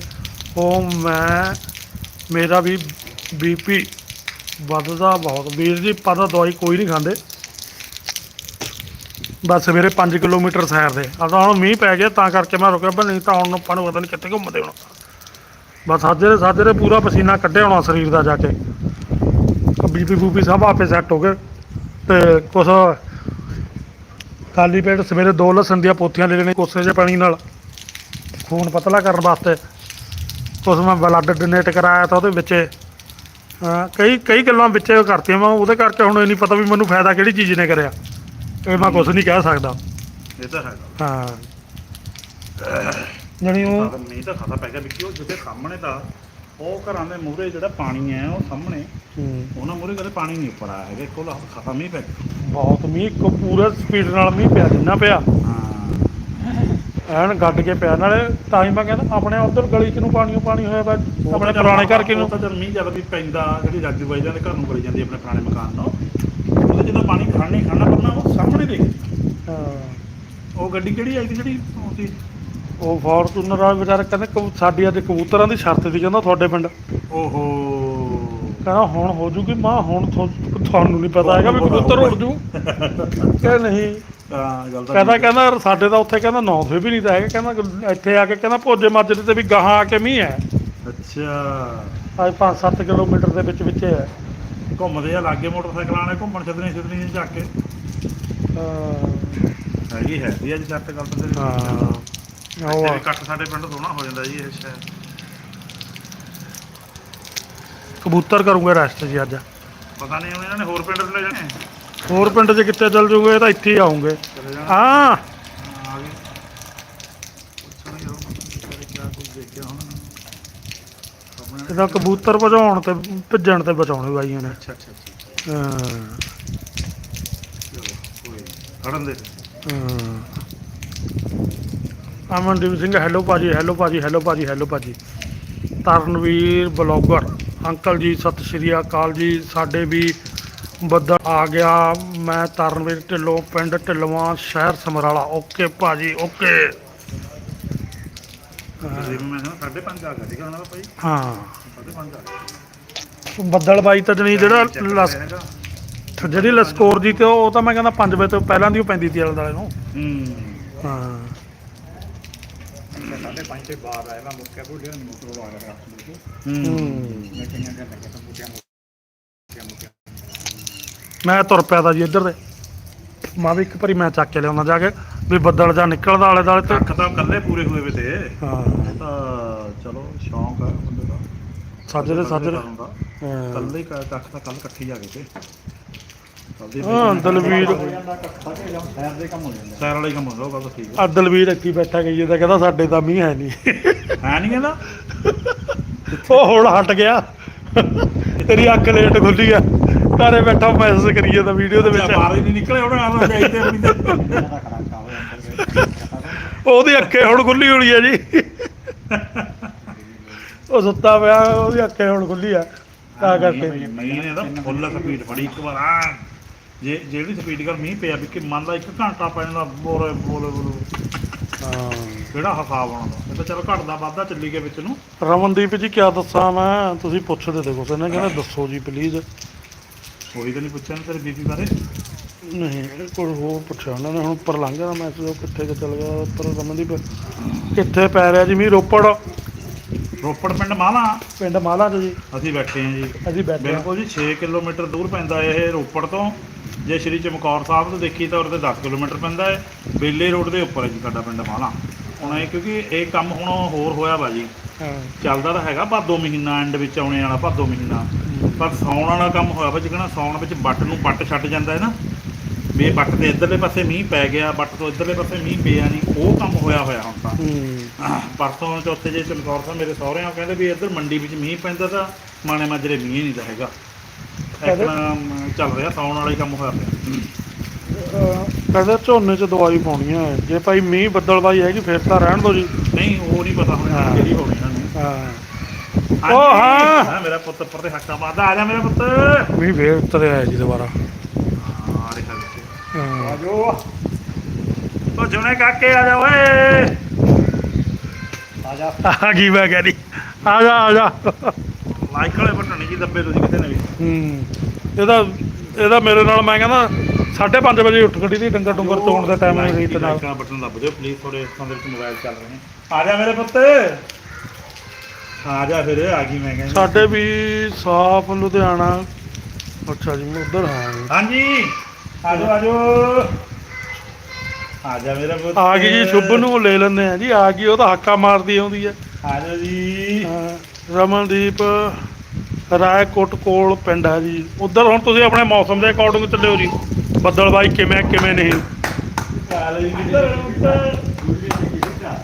ਹੋ? ਮੈਂ, ਮੇਰਾ ਵੀ ਬੀਪੀ ਵੱਧਦਾ ਬਹੁਤ। ਵੀਰ ਜੀ ਪਤਾ ਦਵਾਈ ਕੋਈ ਨਹੀਂ ਖਾਂਦੇ। ਬਸ ਸਵੇਰੇ 5 ਕਿਲੋਮੀਟਰ ਸੈਰ ਦੇ। ਆ ਤਾਂ ਹੁਣ ਮੀਂਹ ਪੈ ਗਿਆ, ਤਾਂ ਕਰਕੇ ਮੈਂ ਰੁਕਿਆ। ਪਰ ਨਹੀਂ ਤਾਂ ਹੁਣ ਆਪਾਂ ਨੂੰ ਪਤਾ ਨਹੀਂ ਕਿੱਥੇ ਘੁੰਮਦੇ ਹੁਣ। ਬਸ ਸਾਜਰੇ ਸਾਜਰੇ ਪੂਰਾ ਪਸੀਨਾ ਕੱਢਿਆ ਹੋਣਾ ਸਰੀਰ ਦਾ ਜਾ ਕੇ। ਬੀਪੀ ਬੂਪੀ ਸਭ ਆਪੇ ਸੈੱਟ ਹੋ ਗਏ। ਤੇ ਕੁਛ ਖਾਲੀ ਪੇਟ ਸਵੇਰੇ ਦੋ ਲਸਣ ਦੀਆਂ ਪੋਥੀਆਂ ਲੈ ਲੈਣੇ ਕੋਸੇ ਜਿਹੇ ਪਾਣੀ ਨਾਲ। ਖੂਨ ਪਤਲਾ ਕਰਨ ਵਾਸਤੇ ਕੁਛ ਮੈਂ ਬਲੱਡ ਡੋਨੇਟ ਕਰਾਇਆ ਤਾਂ ਉਹਦੇ ਵਿੱਚ ਹਾਂ, ਕਈ ਕਈ ਗੱਲਾਂ ਵਿੱਚ ਕਰਤੀਆਂ ਮੈਂ ਉਹਦੇ ਕਰਕੇ ਹੁਣ ਇਹ ਨਹੀਂ ਪਤਾ ਵੀ ਮੈਨੂੰ ਫਾਇਦਾ ਕਿਹੜੀ ਚੀਜ਼ ਨੇ ਕਰਿਆ। ਇਹ ਮੈਂ ਕੁਛ ਨਹੀਂ ਕਹਿ ਸਕਦਾ। ਇਹ ਤਾਂ ਹੈਗਾ ਹਾਂ। ਜਣੀ ਉਹ ਮੀਂਹ ਤਾਂ ਖਾਦਾ ਪੈ ਗਿਆ ਵਿੱਕੀ ਉਹ ਜਿਹਦੇ ਸਾਹਮਣੇ ਦਾ ਉਹ ਘਰਾਂ ਦੇ ਮੂਹਰੇ ਜਿਹੜਾ ਪਾਣੀ ਹੈ ਉਹ ਸਾਹਮਣੇ ਹੂੰ, ਉਹਨਾਂ ਮੂਹਰੇ ਕਦੇ ਪਾਣੀ ਨਹੀਂ ਉੱਪਰ ਆਇਆ ਹੈਗਾ ਇੱਕੋ ਲੱਖ ਖਾਤਾ ਮੀਂਹ ਪੈ ਗਿਆ ਬਹੁਤ ਮੀਂਹ ਕੋ ਪੂਰਾ ਸਪੀਡ ਨਾਲ ਮੀਂਹ ਪਿਆ ਜਿੰਨਾ ਪਿਆ। ਹਾਂ। ਐਨ ਗੱਡ ਕੇ ਪਿਆ ਨਾਲੇ ਤਾਂ ਹੀ ਮੈਂ ਕਹਿੰਦਾ ਆਪਣੇ ਉਧਰ ਗਲੀ 'ਚ ਨੂੰ ਪਾਣੀਓ ਪਾਣੀ ਹੋਇਆ ਵਾ ਆਪਣੇ ਪੁਰਾਣੇ ਘਰ ਕਿ ਨੂੰ। ਤਾਂ ਜਦ ਮੀਂਹ ਜਦ ਵੀ ਪੈਂਦਾ ਜਿਹੜੀ ਰਾਜੂ ਬਾਈ ਦੇ ਘਰ ਨੂੰ ਗਲੀ ਜਾਂਦੀ ਹੈ ਆਪਣੇ ਪੁਰਾਣੇ ਮਕਾਨ ਨੂੰ ਉਹਦੇ ਜਦੋਂ ਪਾਣੀ ਖੜਨਾ ਹੀ ਖੜਨਾ ਪਰਨਾ ਉਹ ਸਾਹਮਣੇ ਦੇਖ। ਹਾਂ। ਉਹ ਗੱਡੀ ਕਿਹੜੀ ਆਈ ਸੀ ਜਿਹੜੀ ਉਹ ਫੋਰਚੂਨਰ ਵਾਲੇ ਵਿਚਾਰੇ ਕਹਿੰਦੇ ਕਬੂ- ਸਾਡੀ ਅੱਜ ਕਬੂਤਰਾਂ ਦੀ ਸ਼ਰਤ ਸੀ ਕਹਿੰਦਾ ਤੁਹਾਡੇ ਪਿੰਡ। ਓਹੋ। ਕਹਿੰਦਾ ਹੁਣ ਹੋ ਜੂਗੀ ਮਾਂ ਹੁਣ ਤੁਹਾਨੂੰ ਨਹੀਂ ਪਤਾ ਹੈਗਾ ਵੀ ਕਬੂਤਰ ਉੜ ਜੂ। ਕਿ ਨਹੀਂ? ਹਾਂ ਗੱਲ ਤਾਂ ਕਹਿੰਦਾ ਠੀਕ ਹੈ। ਕਹਿੰਦਾ ਸਾਡੇ ਤਾਂ ਉੱਥੇ ਕਹਿੰਦਾ ਨੌ ਥੇ ਵੀ ਨਹੀਂ ਤਾਂ ਹੈਗਾ ਕਹਿੰਦਾ ਇੱਥੇ ਆ ਕੇ ਕਹਿੰਦਾ ਭੋਜੇ ਮਾਜਰੇ ਤੇ ਵੀ ਗਾਹਾਂ ਆ ਕੇ ਮੀਂਹ ਹੈ। ਅੱਛਾ। ਅੱਜ 5-7 ਕਿਲੋਮੀਟਰ ਦੇ ਵਿੱਚ ਵਿੱਚ ਹੈ। ਘੁੰਮਦੇ ਆ ਲਾਗੇ ਮੋਟਰਸਾਈਕਲ ਆਣੇ ਘੁੰਮਣ ਛੱਡਣੀ ਛੱਡਣੀ ਚੱਕ ਕੇ। ਅਹ ਹੈਗੀ ਹੈ ਵੀ ਅੱਜ ਸੱਤ ਗੱਲ ਤਾਂ ਤੇਰੀ। ਹਾਂ। ਉਹ। ਤੇਰੇ ਕੱਟ ਸਾਡੇ ਪਿੰਡ ਸੋਹਣਾ ਹੋ ਜਾਂਦਾ ਜੀ ਇਹ ਸ਼ਾਇਦ ਕਬੂਤਰ ਕਰੂੰਗਾ ਰੈਸਟ ਜੀ ਅੱਜ। ਪਤਾ ਨਹੀਂ ਹੁਣ ਇਹਨਾਂ ਨੇ ਹੋਰ ਪਿੰਡ ਲੈ ਜਾਣੇ। ਹੋਰ ਪਿੰਡ 'ਚ ਕਿੱਥੇ ਚੱਲ ਜੂਗੇ ਇਹ ਤਾਂ ਇੱਥੇ ਹੀ ਆਉਂਗੇ। ਚਲੇ ਜਾਣਾ। ਹਾਂ। ਆ ਗਏ। ਪੁੱਛਣਗੇ ਉਹ ਕੀ ਕੁਝ ਦੇਖਿਆ ਹੁਣ। ਆਪਣੇ ਇਹਦਾ ਕਬੂਤਰ ਭਜਾਉਣ ਤੇ ਭੱਜਣ ਤੇ ਬਚਾਉਣੇ ਬਾਈਆਂ ਨੇ। ਅੱਛਾ ਅੱਛਾ ਅੱਛਾ ਹਾਂ। ਚਲੋ ਕੋਈ ਖੜਨ ਦੇ। ਹਾਂ। ਅਮਨਦੀਪ ਸਿੰਘ ਹੈਲੋ ਭਾਜੀ ਹੈਲੋ ਭਾਜੀ ਹੈਲੋ ਭਾਜੀ ਹੈਲੋ ਭਾਜੀ। ਤਰਨਵੀਰ ਬਲੌਗਰ ਅੰਕਲ ਜੀ ਸਤਿ ਸ਼੍ਰੀ ਅਕਾਲ ਜੀ ਸਾਡੇ ਵੀ ਬੱਦਲ ਆ ਗਿਆ। ਮੈਂ ਤਰਨਵੀਰ ਢਿੱਲੋਂ ਪਿੰਡ ਢਿੱਲਵਾਂ ਸ਼ਹਿਰ ਸਮਰਾਲਾ। ਓਕੇ ਭਾਜੀ ਓਕੇ ਤਕਰੀਬਨ ਮੈਂ ਕਿਹਾ 5:30 ਆ ਗਿਆ ਸੀਗਾ ਉਹਨਾਂ ਦਾ ਭਾਈ ਹਾਂ। 5:30 ਆ ਗਿਆ ਬੱਦਲ ਬਾਈ ਤਾਂ ਜਣੀ ਜਿਹੜਾ ਲਸ। ਜਿਹੜੀ ਲਸਕੋਰ ਜੀ ਤੇ ਉਹ ਤਾਂ ਮੈਂ ਕਹਿੰਦਾ 5 ਵਜੇ ਤੋਂ ਪਹਿਲਾਂ ਦੀ ਉਹ ਪੈਂਦੀ ਤੀ ਦੁਆਲੇ ਨੂੰ। ਹੂੰ। ਹਾਂ। ਸਾਡੇ ਪੰਜ ਤੇ ਬਾਹਰ ਆਇਆ ਮੈਂ ਮੁੱਕਿਆ ਮੋਟਰ ਵਾਲਾ ਹੂੰ ਹੂੰ। ਮੈਂ ਕਿੰਨਾ ਦਿਨ ਲੱਗਿਆ ਤਾਂ ਮੁੱਕਿਆ ਮੁੱਕਿਆ ਮੁੱਕਿਆ ਮੈਂ ਤੁਰ ਪਿਆ ਤਾ ਜੀ ਇੱਧਰ ਦੇ ਮੈਂ ਵੀ ਇੱਕ ਵਾਰੀ ਮੈਂ ਚੱਕ ਕੇ ਲਿਆਉਂਦਾ ਜਾ ਕੇ ਵੀ ਬੱਦਲ ਜਾਂ ਨਿਕਲਦਾ ਆਲੇ ਦੁਆਲੇ ਤੇ। ਤਾਂ ਕੱਲੇ ਪੂਰੇ ਹੋਏ ਵੇ ਤੇ। ਹਾਂ। ਤਾਂ ਚਲੋ ਸ਼ੌਂਕ ਆ ਬੰਦੇ ਦਾ। ਸਾਜਰੇ ਸਾਜਰੇ। ਕਰਨ ਦਾ। ਹਾਂ ਕੱਲੇ ਕੱਖ ਤਾਂ ਕੱਲ ਇਕੱਠੇ ਆ ਗਏ ਤੇ। ਹਾਂ, ਦਲਵੀਰ। ਸ਼ਹਿਰ ਦੇ ਕੰਮ ਹੋ ਜਾਂਦਾ ਸੈਰ ਵਾਲਾ ਹੀ ਕੰਮ ਹੁੰਦਾ ਉਹ ਗੱਲ ਤਾਂ ਠੀਕ ਆ। ਦਲਵੀਰ ਅੱਕੀ ਬੈਠਾ ਗਈ ਇਹਦਾ ਕਹਿੰਦਾ ਸਾਡੇ ਤਾਂ ਮੀਂਹ ਹੈ ਨਹੀਂ। ਹੈ ਹੈ ਨਹੀਂ ਕਹਿੰਦਾ? ਉਹ ਹੁਣ ਹਟ ਗਿਆ। ਤੇਰੀ ਅੱਖ ਲੇਟ ਖੁੱਲੀ ਆ। ਘਰੇ ਬੈਠਾ ਮੈਸੇਜ ਕਰੀ ਜਾਂਦਾ ਵੀਡੀਓ ਦੇ ਵਿੱਚ। ਬਾਹਰ ਹੀ ਨਹੀਂ ਨਿਕਲੇ ਹੁਣ ਜਾਈ ਤੇ ਤੇ ਉਹਦੀ ਅੱਖੇ ਹੁਣ ਖੁੱਲੀ ਹੋਣੀ ਆ ਜੀ। ਉਹ ਸੁੱਤਾ ਪਿਆ ਉਹਦੀ ਅੱਖੇ ਹੁਣ ਖੁੱਲੀ ਆ। ਤਾਂ ਕਰਕੇ। ਮੀਂਹ ਨੇ ਤਾਂ ਫੁੱਲ ਸਪੀਡ ਫੜੀ ਇੱਕ ਵਾਰ ਆ ਜੇ ਜਿਹੜੀ ਸਪੀਡ ਕਰ ਮੀਂਹ ਪਿਆ ਵੀ ਕਿ ਮੰਨ ਲਾ ਇੱਕ ਘੰਟਾ ਪੈ ਜਾਂਦਾ ਬੋਰੇ ਬੋਲੇ ਬੋਲੇ। ਹਾਂ। ਕਿਹੜਾ ਹਿਸਾਬ ਆਉਂਦਾ ਇਹ ਤਾਂ ਚਲੋ ਘਟਦਾ ਵੱਧਦਾ ਚੱਲੀ ਗਿਆ ਵਿੱਚ ਨੂੰ। ਰਮਨਦੀਪ ਜੀ ਕੀ ਦੱਸਾਂ ਮੈਂ? ਤੁਸੀਂ ਪੁੱਛਦੇ ਤੇ ਕੁਛ ਇਹਨਾਂ ਕਹਿੰਦੇ ਦੱਸੋ ਜੀ ਪਲੀਜ਼ ਉਹੀ ਤਾਂ ਨਹੀਂ ਪੁੱਛਿਆ ਨਾ ਤੇਰੇ ਬੀਬੀ ਬਾਰੇ? ਨਹੀਂ ਕੋਈ ਹੋਰ ਪੁੱਛਿਆ ਉਹਨਾਂ ਨੇ। ਹੁਣ ਉੱਪਰ ਲੰਘ ਗਿਆ ਮੈਂ ਸੋਚਿਆ ਕਿੱਥੇ ਕਿ ਚਲ ਗਿਆ ਉੱਪਰ ਰਮਨਦੀਪ। ਕਿੱਥੇ ਪੈ ਰਿਹਾ ਜੀ ਮੀਂਹ? ਰੋਪੜ। ਰੋਪੜ ਪਿੰਡ ਮਾਲਾ? ਪਿੰਡ ਮਾਲਾ ਜੀ। ਅਸੀਂ ਬੈਠੇ ਹਾਂ ਜੀ। ਅਸੀਂ ਬੈਠੇ ਹਾਂ। ਬਿਲਕੁਲ ਜੀ 6 ਕਿਲੋਮੀਟਰ ਦੂਰ ਪੈਂਦਾ ਇਹ ਰੋਪੜ ਤੋਂ। ਜੇ ਸ਼੍ਰੀ ਚਮਕੌਰ ਸਾਹਿਬ ਤੋਂ ਦੇਖੀ ਤਾਂ ਉਹਦੇ 10 ਕਿਲੋਮੀਟਰ ਪੈਂਦਾ ਹੈ। ਬੇਲੇ ਰੋਡ ਦੇ ਉੱਪਰ ਹੈ ਜੀ ਸਾਡਾ ਪਿੰਡ ਮਾਲਾ। ਹੁਣ ਇਹ ਕਿਉਂਕਿ ਇਹ ਕੰਮ ਹੁਣ ਹੋਰ ਹੋਇਆ ਵਾ ਜੀ। ਚੱਲਦਾ ਤਾਂ ਹੈਗਾ ਭਾਦੋ ਮਹੀਨਾ ਐਂਡ ਵਿੱਚ ਆਉਣੇ ਵਾਲਾ ਭਾਦੋ ਮਹੀਨਾ। ਪਰ ਸੌਣ ਵਾਲਾ ਕੰਮ ਹੋਇਆ ਵਾ ਜਿਕਣਾ ਸੌਣ ਵਿੱਚ ਬੱਟ ਨੂੰ ਬੱਟ ਛੱਡ ਜਾਂਦਾ ਹੈ ਨਾ। ਵੀ ਬੱਟ ਦੇ ਇੱਧਰਲੇ ਪਾਸੇ ਮੀਂਹ ਪੈ ਗਿਆ ਬੱਟ ਤੋਂ ਇੱਧਰਲੇ ਪਾਸੇ ਮੀਂਹ ਪਿਆ ਨਹੀਂ ਉਹ ਕੰਮ ਹੋਇਆ ਹੋਇਆ ਹੁਣ ਤਾਂ। ਪਰਸੋਂ ਚੌਥੇ ਜੇ ਚਮਕੌਰ ਸਾਹਿਬ ਮੇਰੇ ਸਹੁਰਿਆਂ ਕਹਿੰਦੇ ਵੀ ਇੱਧਰ ਮੰਡੀ ਵਿੱਚ ਮੀਂਹ ਪੈਂਦਾ ਤਾਂ ਮਾਣੇ ਮਾਜਰੇ ਮੀਂਹ ਨਹੀਂ ਤਾਂ ਹੈਗਾ। ਇੱਕ ਚੱਲ ਰਿਹਾ ਸੌਣ ਵਾਲਾ ਕੰਮ ਹੋਇਆ ਪਿਆ। ਕਹਿੰਦੇ ਝੋਨੇ 'ਚ ਦਵਾਈ ਪਾਉਣੀ ਹੈ। ਜੇ ਭਾਈ ਮੀਂਹ ਬੱਦਲਬਾਈ ਹੈਗੀ ਫਿਰ ਤਾਂ ਰਹਿਣ ਦੋ ਜੀ। ਨਹੀਂ ਉਹ ਨਹੀਂ ਪਤਾ ਹੁਣ। ਕਿਹੜੀ ਹੋਣੀ ਇਹਨਾਂ ਨੇ ਹਾਂ ਉਹ ਹਾਂ। ਹਾਂ ਮੇਰਾ ਪੁੱਤ ਉੱਪਰ ਤੇ ਹੱਕਾ ਮਾਰਦਾ ਆ ਜਾ ਮੇਰਾ ਪੁੱਤ। ਮੀਂਹ ਫੇਰ ਉਤਰਿਆ ਹੈ ਜੀ ਦੁਬਾਰਾ। ਹਾਂ ਦੇਖਾ ਹਾਂ। ਆਜੋ ਉਹ ਜੁਨੇ ਕਾਕੇ ਆ ਜਾ ਓਏ। ਆਜਾ ਆ ਗਈ ਮੈਂ ਕਹਿੰਦੀ ਆ ਜਾ ਆ ਜਾ। ਲਾਈਕ ਵਾਲੇ ਬਟਨ ਨਹੀਂ ਜੀ ਦੱਬੇ ਤੁਸੀਂ ਕਿਤੇ ਨੇ ਵੀ ਹੂੰ। ਇਹਦਾ ਇਹਦਾ ਮੇਰੇ ਨਾਲ ਮੈਂ ਕਹਿੰਦਾ 5:30 ਵਜੇ ਉੱਠ ਖੜੀ ਦੀ ਡੰਗਰ ਡੁੰਗਰ ਤੋੜਨ ਦਾ ਟਾਈਮ ਨਹੀਂ ਰੀਤ ਨਾਲ। ਲਾਈਕ ਵਾਲਾ ਬਟਨ ਦੱਬ ਦਿਓ ਪਲੀਜ਼ ਥੋੜੇ ਫੋਨ ਦੇ ਵਿੱਚ ਮੋਬਾਈਲ ਚੱਲ ਰਹੇ ਨੇ। ਆ ਜਾ ਮੇਰੇ ਪੁੱਤ। ਆ ਜਾ ਫਿਰ ਆ ਗਈ ਮੈਂ ਕਹਿੰਦਾ। ਸਾਡੇ ਵੀ ਸਾਫ਼ ਲੁਧਿਆਣਾ। ਅੱਛਾ ਜੀ ਮੈਂ ਉਧਰ ਹਾਂ ਹਾਂਜੀ। ਆ ਜਾਓ ਆ ਜਾਓ। ਆ ਜਾ ਮੇਰਾ ਪੁੱਤ। ਆ ਗਈ ਜੀ ਸ਼ੁਭ ਨੂੰ ਲੈ ਲੈਂਦੇ ਆ ਜੀ। ਆ ਗਈ ਉਹ ਤਾਂ ਹੱਕਾ ਮਾਰਦੀ ਆਉਂਦੀ ਹੈ ਆ ਜਾਓ ਜੀ। ਹਾਂ, ਰਮਨਦੀਪ ਰਾਏਕੋਟ ਕੋਲ ਪਿੰਡ ਹੈ ਜੀ। ਉਧਰ ਹੁਣ ਤੁਸੀਂ ਆਪਣੇ ਮੌਸਮ ਦੇ ਅਕੋਰਡਿੰਗ ਚੱਲਿਓ ਜੀ। ਬੱਦਲਬਾਈ ਕਿਵੇਂ ਕਿਵੇਂ ਨਹੀਂ?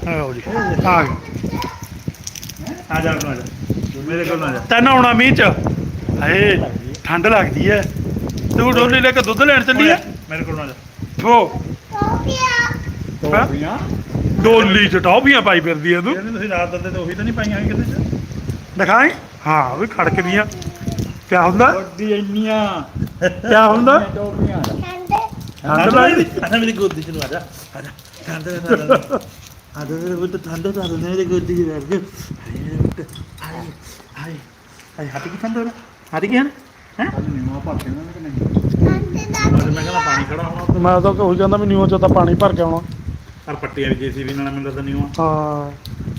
ਆਓ ਜੀ। ਆ ਗਏ ਆ ਜਾ ਆ ਜਾ। ਮੇਰੇ ਕੋਲ ਆ ਜਾ। ਤੈਨੂੰ ਆਉਣਾ ਮੀਂਹ ਚ? ਹਏ ਠੰਡ ਲੱਗਦੀ ਹੈ ਤੂੰ ਡੋਲੀ ਲੈ ਕੇ ਦੁੱਧ ਲੈਣ ਚੱਲੀ ਹੈ ਮੇਰੇ ਕੋਲ ਆ ਜਾ। ਥੋ ਟੋਪੀਆਂ। ਡੋਲੀ ਚ ਟੌਫੀਆਂ ਪਾਈ ਫਿਰਦੀ ਹੈ ਤੂੰ। ਇਹਨੇ ਤੁਸੀਂ ਰਾਤ ਦਿੰਦੇ ਤੇ ਉਹੀ ਤਾਂ ਨਹੀਂ ਪਾਈਆਂ ਕਿਤੇ ਚ? ਦਿਖਾਈ ਹਾਂ ਉਹ ਵੀ ਖੜਕਦੀਆਂ ਕਿਆ ਹੁੰਦਾ? ਵੱਡੀ ਇੰਨੀਆਂ। ਕਿਆ ਹੁੰਦਾ? ਟੋਪੀਆਂ। ਠੰਡ। ਲੱਗਦੀ ਆ ਮੇਰੀ ਗੋਦੀ ਚ ਨੂੰ ਆ ਜਾ। ਆ ਜਾ। ਠੰਡ ਦਾ ਠੰਡ ਆ ਜਾ ਮੇਰੇ ਪੁੱਤ ਠੰਡ ਦਾ ਮੇਰੇ ਗੋਦੀ ਚ ਬੈਠ ਜਾ ਹਾਏ ਪੁੱਤ ਹਾਏ ਹਾਏ। ਹਾਏ ਹੱਥ ਕੀ ਠੰਡ ਹੋ ਕੀ ਹਨ? ਹੈ? ਕੱਲ ਨਿਵਾ ਭਰ ਕੇ ਉਹਨਾਂ ਨੇ ਕਿ ਨਹੀਂ? ਮੈਂ ਕਹਿੰਦਾ ਪਾਣੀ ਖੜਾ ਹੋਣਾ। ਮੈਂ ਤਾਂ ਉਹੀ ਕਹਿੰਦਾ ਵੀ ਨਿਊ ਚ ਤਾਂ ਪਾਣੀ ਭਰ ਕੇ ਆਉਣਾ। ਪਰ ਪੱਟੀਆਂ ਵੀ ਜੀਸੀਬੀ ਨਾਲ ਮੈਨੂੰ ਲੱਗਦਾ ਨਹੀਂ ਆ ਹਾਂ।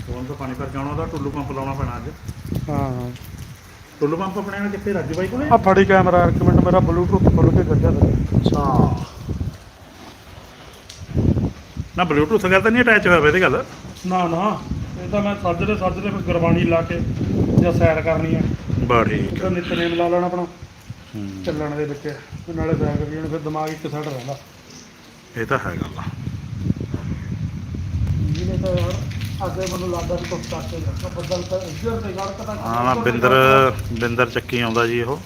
ਹੁਣ ਤਾਂ ਪਾਣੀ ਭਰ ਕੇ ਆਉਣਾ ਉਹਦਾ ਟੁੱਲੂ ਪੰਪ ਲਾਉਣਾ ਪੈਣਾ ਅੱਜ। ਹਾਂ। ਟੁੱਲੂ ਪੰਪ ਆਪਣੇ ਨਾਲ ਕਿੱਥੇ? ਰਾਜੂ ਬਾਈ ਕੋਲੇ? ਆ ਫੜੀ ਕੈਮਰਾ ਇੱਕ ਮਿੰਟ ਮੇਰਾ ਬਲੂਟੁੱਥ ਖੋਲ ਕੇ ਗੱਜਾ ਦੇ। ਅੱਛਾ। ਨਾ ਬਲੂਟੁੱਥ ਗੱਲ ਤਾਂ ਨਹੀਂ ਅਟੈਚ ਹੋਇਆ ਵਾ ਇਹਦੀ ਗੱਲ? ਨਾ ਨਾ। ਇਹ ਤਾਂ ਮੈਂ ਸੱਜਰੇ ਸੱਜਰੇ ਫਿਰ ਗੁਰਬਾਣੀ ਲਾ ਕੇ ਜਾਂ ਸੈਰ ਕਰਨੀ ਆ। ਬੜੀ ਉਹਦਾ ਨਿਤਨੇਮ ਲਾ ਲੈਣਾ ਆਪਣਾ। ਚੱਲਣ ਦੇ ਵਿੱਚ। ਤੇ ਨਾਲੇ ਬੈਗ ਵੀ ਹੁਣ ਫਿਰ ਦਿਮਾਗ ਇੱਕ ਸਾਈਡ ਰਹਿੰਦਾ। ਇਹ ਤਾਂ ਹੈ ਗੱਲ ਜਿਹਨੇ ਤਾਂ ਯਾਰ ਅੱਗੇ ਮੈਨੂੰ ਲੱਗਦਾ ਵੀ ਕੁਝ ਕਰਕੇ ਜਾਂਦਾ ਬੱਦਲ ਤਾਂ ਇੱਧਰ ਤੇ ਗੜ ਕਦਾ ਹਾਂ ਨਾ ਬਿੰਦਰ ਬਿੰਦਰ ਚੱਕੀ ਆਉਂਦਾ ਜੀ ਉਹ।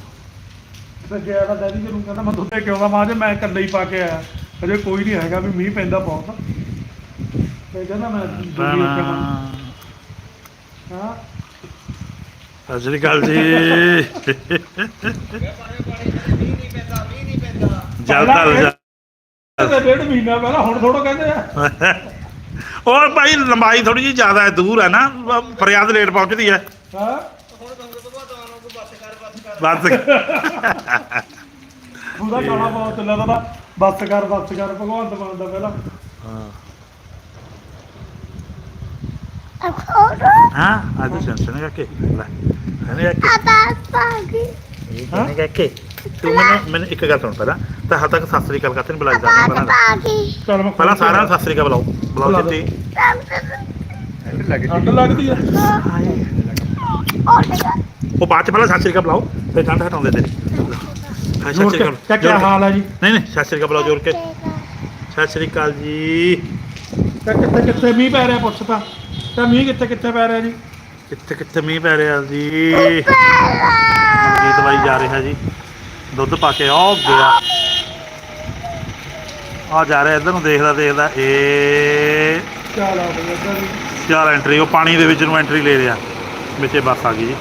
ਤੇ ਗਿਆ ਡੈਡੀ ਜੀ ਨੂੰ ਕਹਿੰਦਾ ਮੈਂ ਦੁੱਧੇ ਕਿਉਂ ਦਾ ਮਾਂ ਜੇ ਮੈਂ ਇਕੱਲੇ ਹੀ ਪਾ ਕੇ ਆਇਆ ਅਜੇ ਕੋਈ ਨਹੀਂ ਹੈਗਾ ਵੀ ਮੀਂਹ ਪੈਂਦਾ ਬਹੁਤ। ਤੇ ਕਹਿੰਦਾ ਮੈਂ ਉੱਤੇ ਹਾਂ। ਸਤਿ ਸ਼੍ਰੀ ਅਕਾਲ ਜੀ। ਡੇਢ ਮਹੀਨਾ ਪਹਿਲਾਂ ਹੁਣ ਥੋੜਾ ਕਹਿੰਦੇ ਆ। ਔਰ ਭਾਈ ਲੰਬਾਈ ਥੋੜੀ ਜਿਹੀ ਜ਼ਿਆਦਾ ਹੈ ਦੂਰ ਹੈ ਨਾ। ਬ- ਫਰਿਆਦ ਲੇਟ ਪਹੁੰਚਦੀ ਹੈ। ਹਾਂ। ਬਸ। ਉਹਦਾ ਗਾਣਾ ਬਹੁਤ ਚੱਲਦਾ ਤਾ ਬੱਸ ਕਰ ਬੱਸ ਕਰ ਭਗਵੰਤ ਮਾਨ ਦਾ ਪਹਿਲਾਂ। ਹਾਂ ਅੱਜ ਸੈਂਸਨ ਕਰਕੇ ਲੈ ਇਹਨੇ ਕਰਕੇ ਇਹ ਕਹਿੰਨੇ ਕਰਕੇ ਤੂੰ ਮੈਨੂੰ ਮੈਨੂੰ ਇੱਕ ਗੱਲ ਸੁਣ ਪਹਿਲਾਂ। ਤਾਂ ਹਾਲ ਤੱਕ ਸਤਿ ਸ੍ਰੀ ਅਕਾਲ ਕਰਦੇ ਨਹੀਂ ਬੁਲਾਈ ਜਾਂਦਾ ਪਹਿਲਾਂ ਚੱਲ ਮੈਂ ਪਹਿਲਾਂ ਸਾਰਿਆਂ ਨੂੰ ਸਤਿ ਸ੍ਰੀ ਅਕਾਲ ਬੁਲਾਓ। ਲੱਗਦੀ ਆ। ਉਹ ਬਾਅਦ ਚ ਪਹਿਲਾਂ ਸਤਿ ਸ੍ਰੀ ਅਕਾਲ ਬੁਲਾਓ ਫਿਰ ਠੰਡ ਹਟਾਉਂਦੇ ਤੇਰੀ। ਹਾਂ ਸਤਿ ਸ੍ਰੀ ਕੇ ਅਕਾਲ। ਜੋਰ। ਹਾਲ ਹੈ ਜੀ? ਨਹੀਂ ਨਹੀਂ ਸਤਿ ਸ੍ਰੀ ਅਕਾਲ ਬੁਲਾਓ ਜੋਰ ਕੇ। ਸਤਿ ਸ੍ਰੀ ਅਕਾਲ। ਜੀ। ਕਿਆ ਕਿੱਥੇ ਕਿੱਥੇ ਮੀਂਹ ਪੈ ਰਿਹਾ ਪੁੱਛ ਤਾਂ। ਤਾਂ ਮੀਂਹ ਕਿੱਥੇ ਕਿੱਥੇ ਪੈ ਰਿਹਾ ਜੀ? ਕਿੱਥੇ ਕਿੱਥੇ ਮੀਂਹ ਪੈ ਰਿਹਾ ਜੀ? ਗੀਤ ਜਾ ਰਿਹਾ ਜੀ। ਦੁੱਧ ਪਾ ਕੇ ਆ ਗਿਆ। ਆ ਜਾ ਰਿਹਾ ਇੱਧਰ ਨੂੰ ਦੇਖਦਾ ਦੇਖਦਾ ਇਹ ਚੱਲ ਆ ਬਈ ਇੱਧਰ ਐਂਟਰੀ ਉਹ ਪਾਣੀ ਦੇ ਵਿੱਚ ਨੂੰ ਐਂਟਰੀ ਲੈ ਰਿਹਾ। ਵਿੱਚੇ ਬੱਸ ਆ ਗਈ। ਜੀ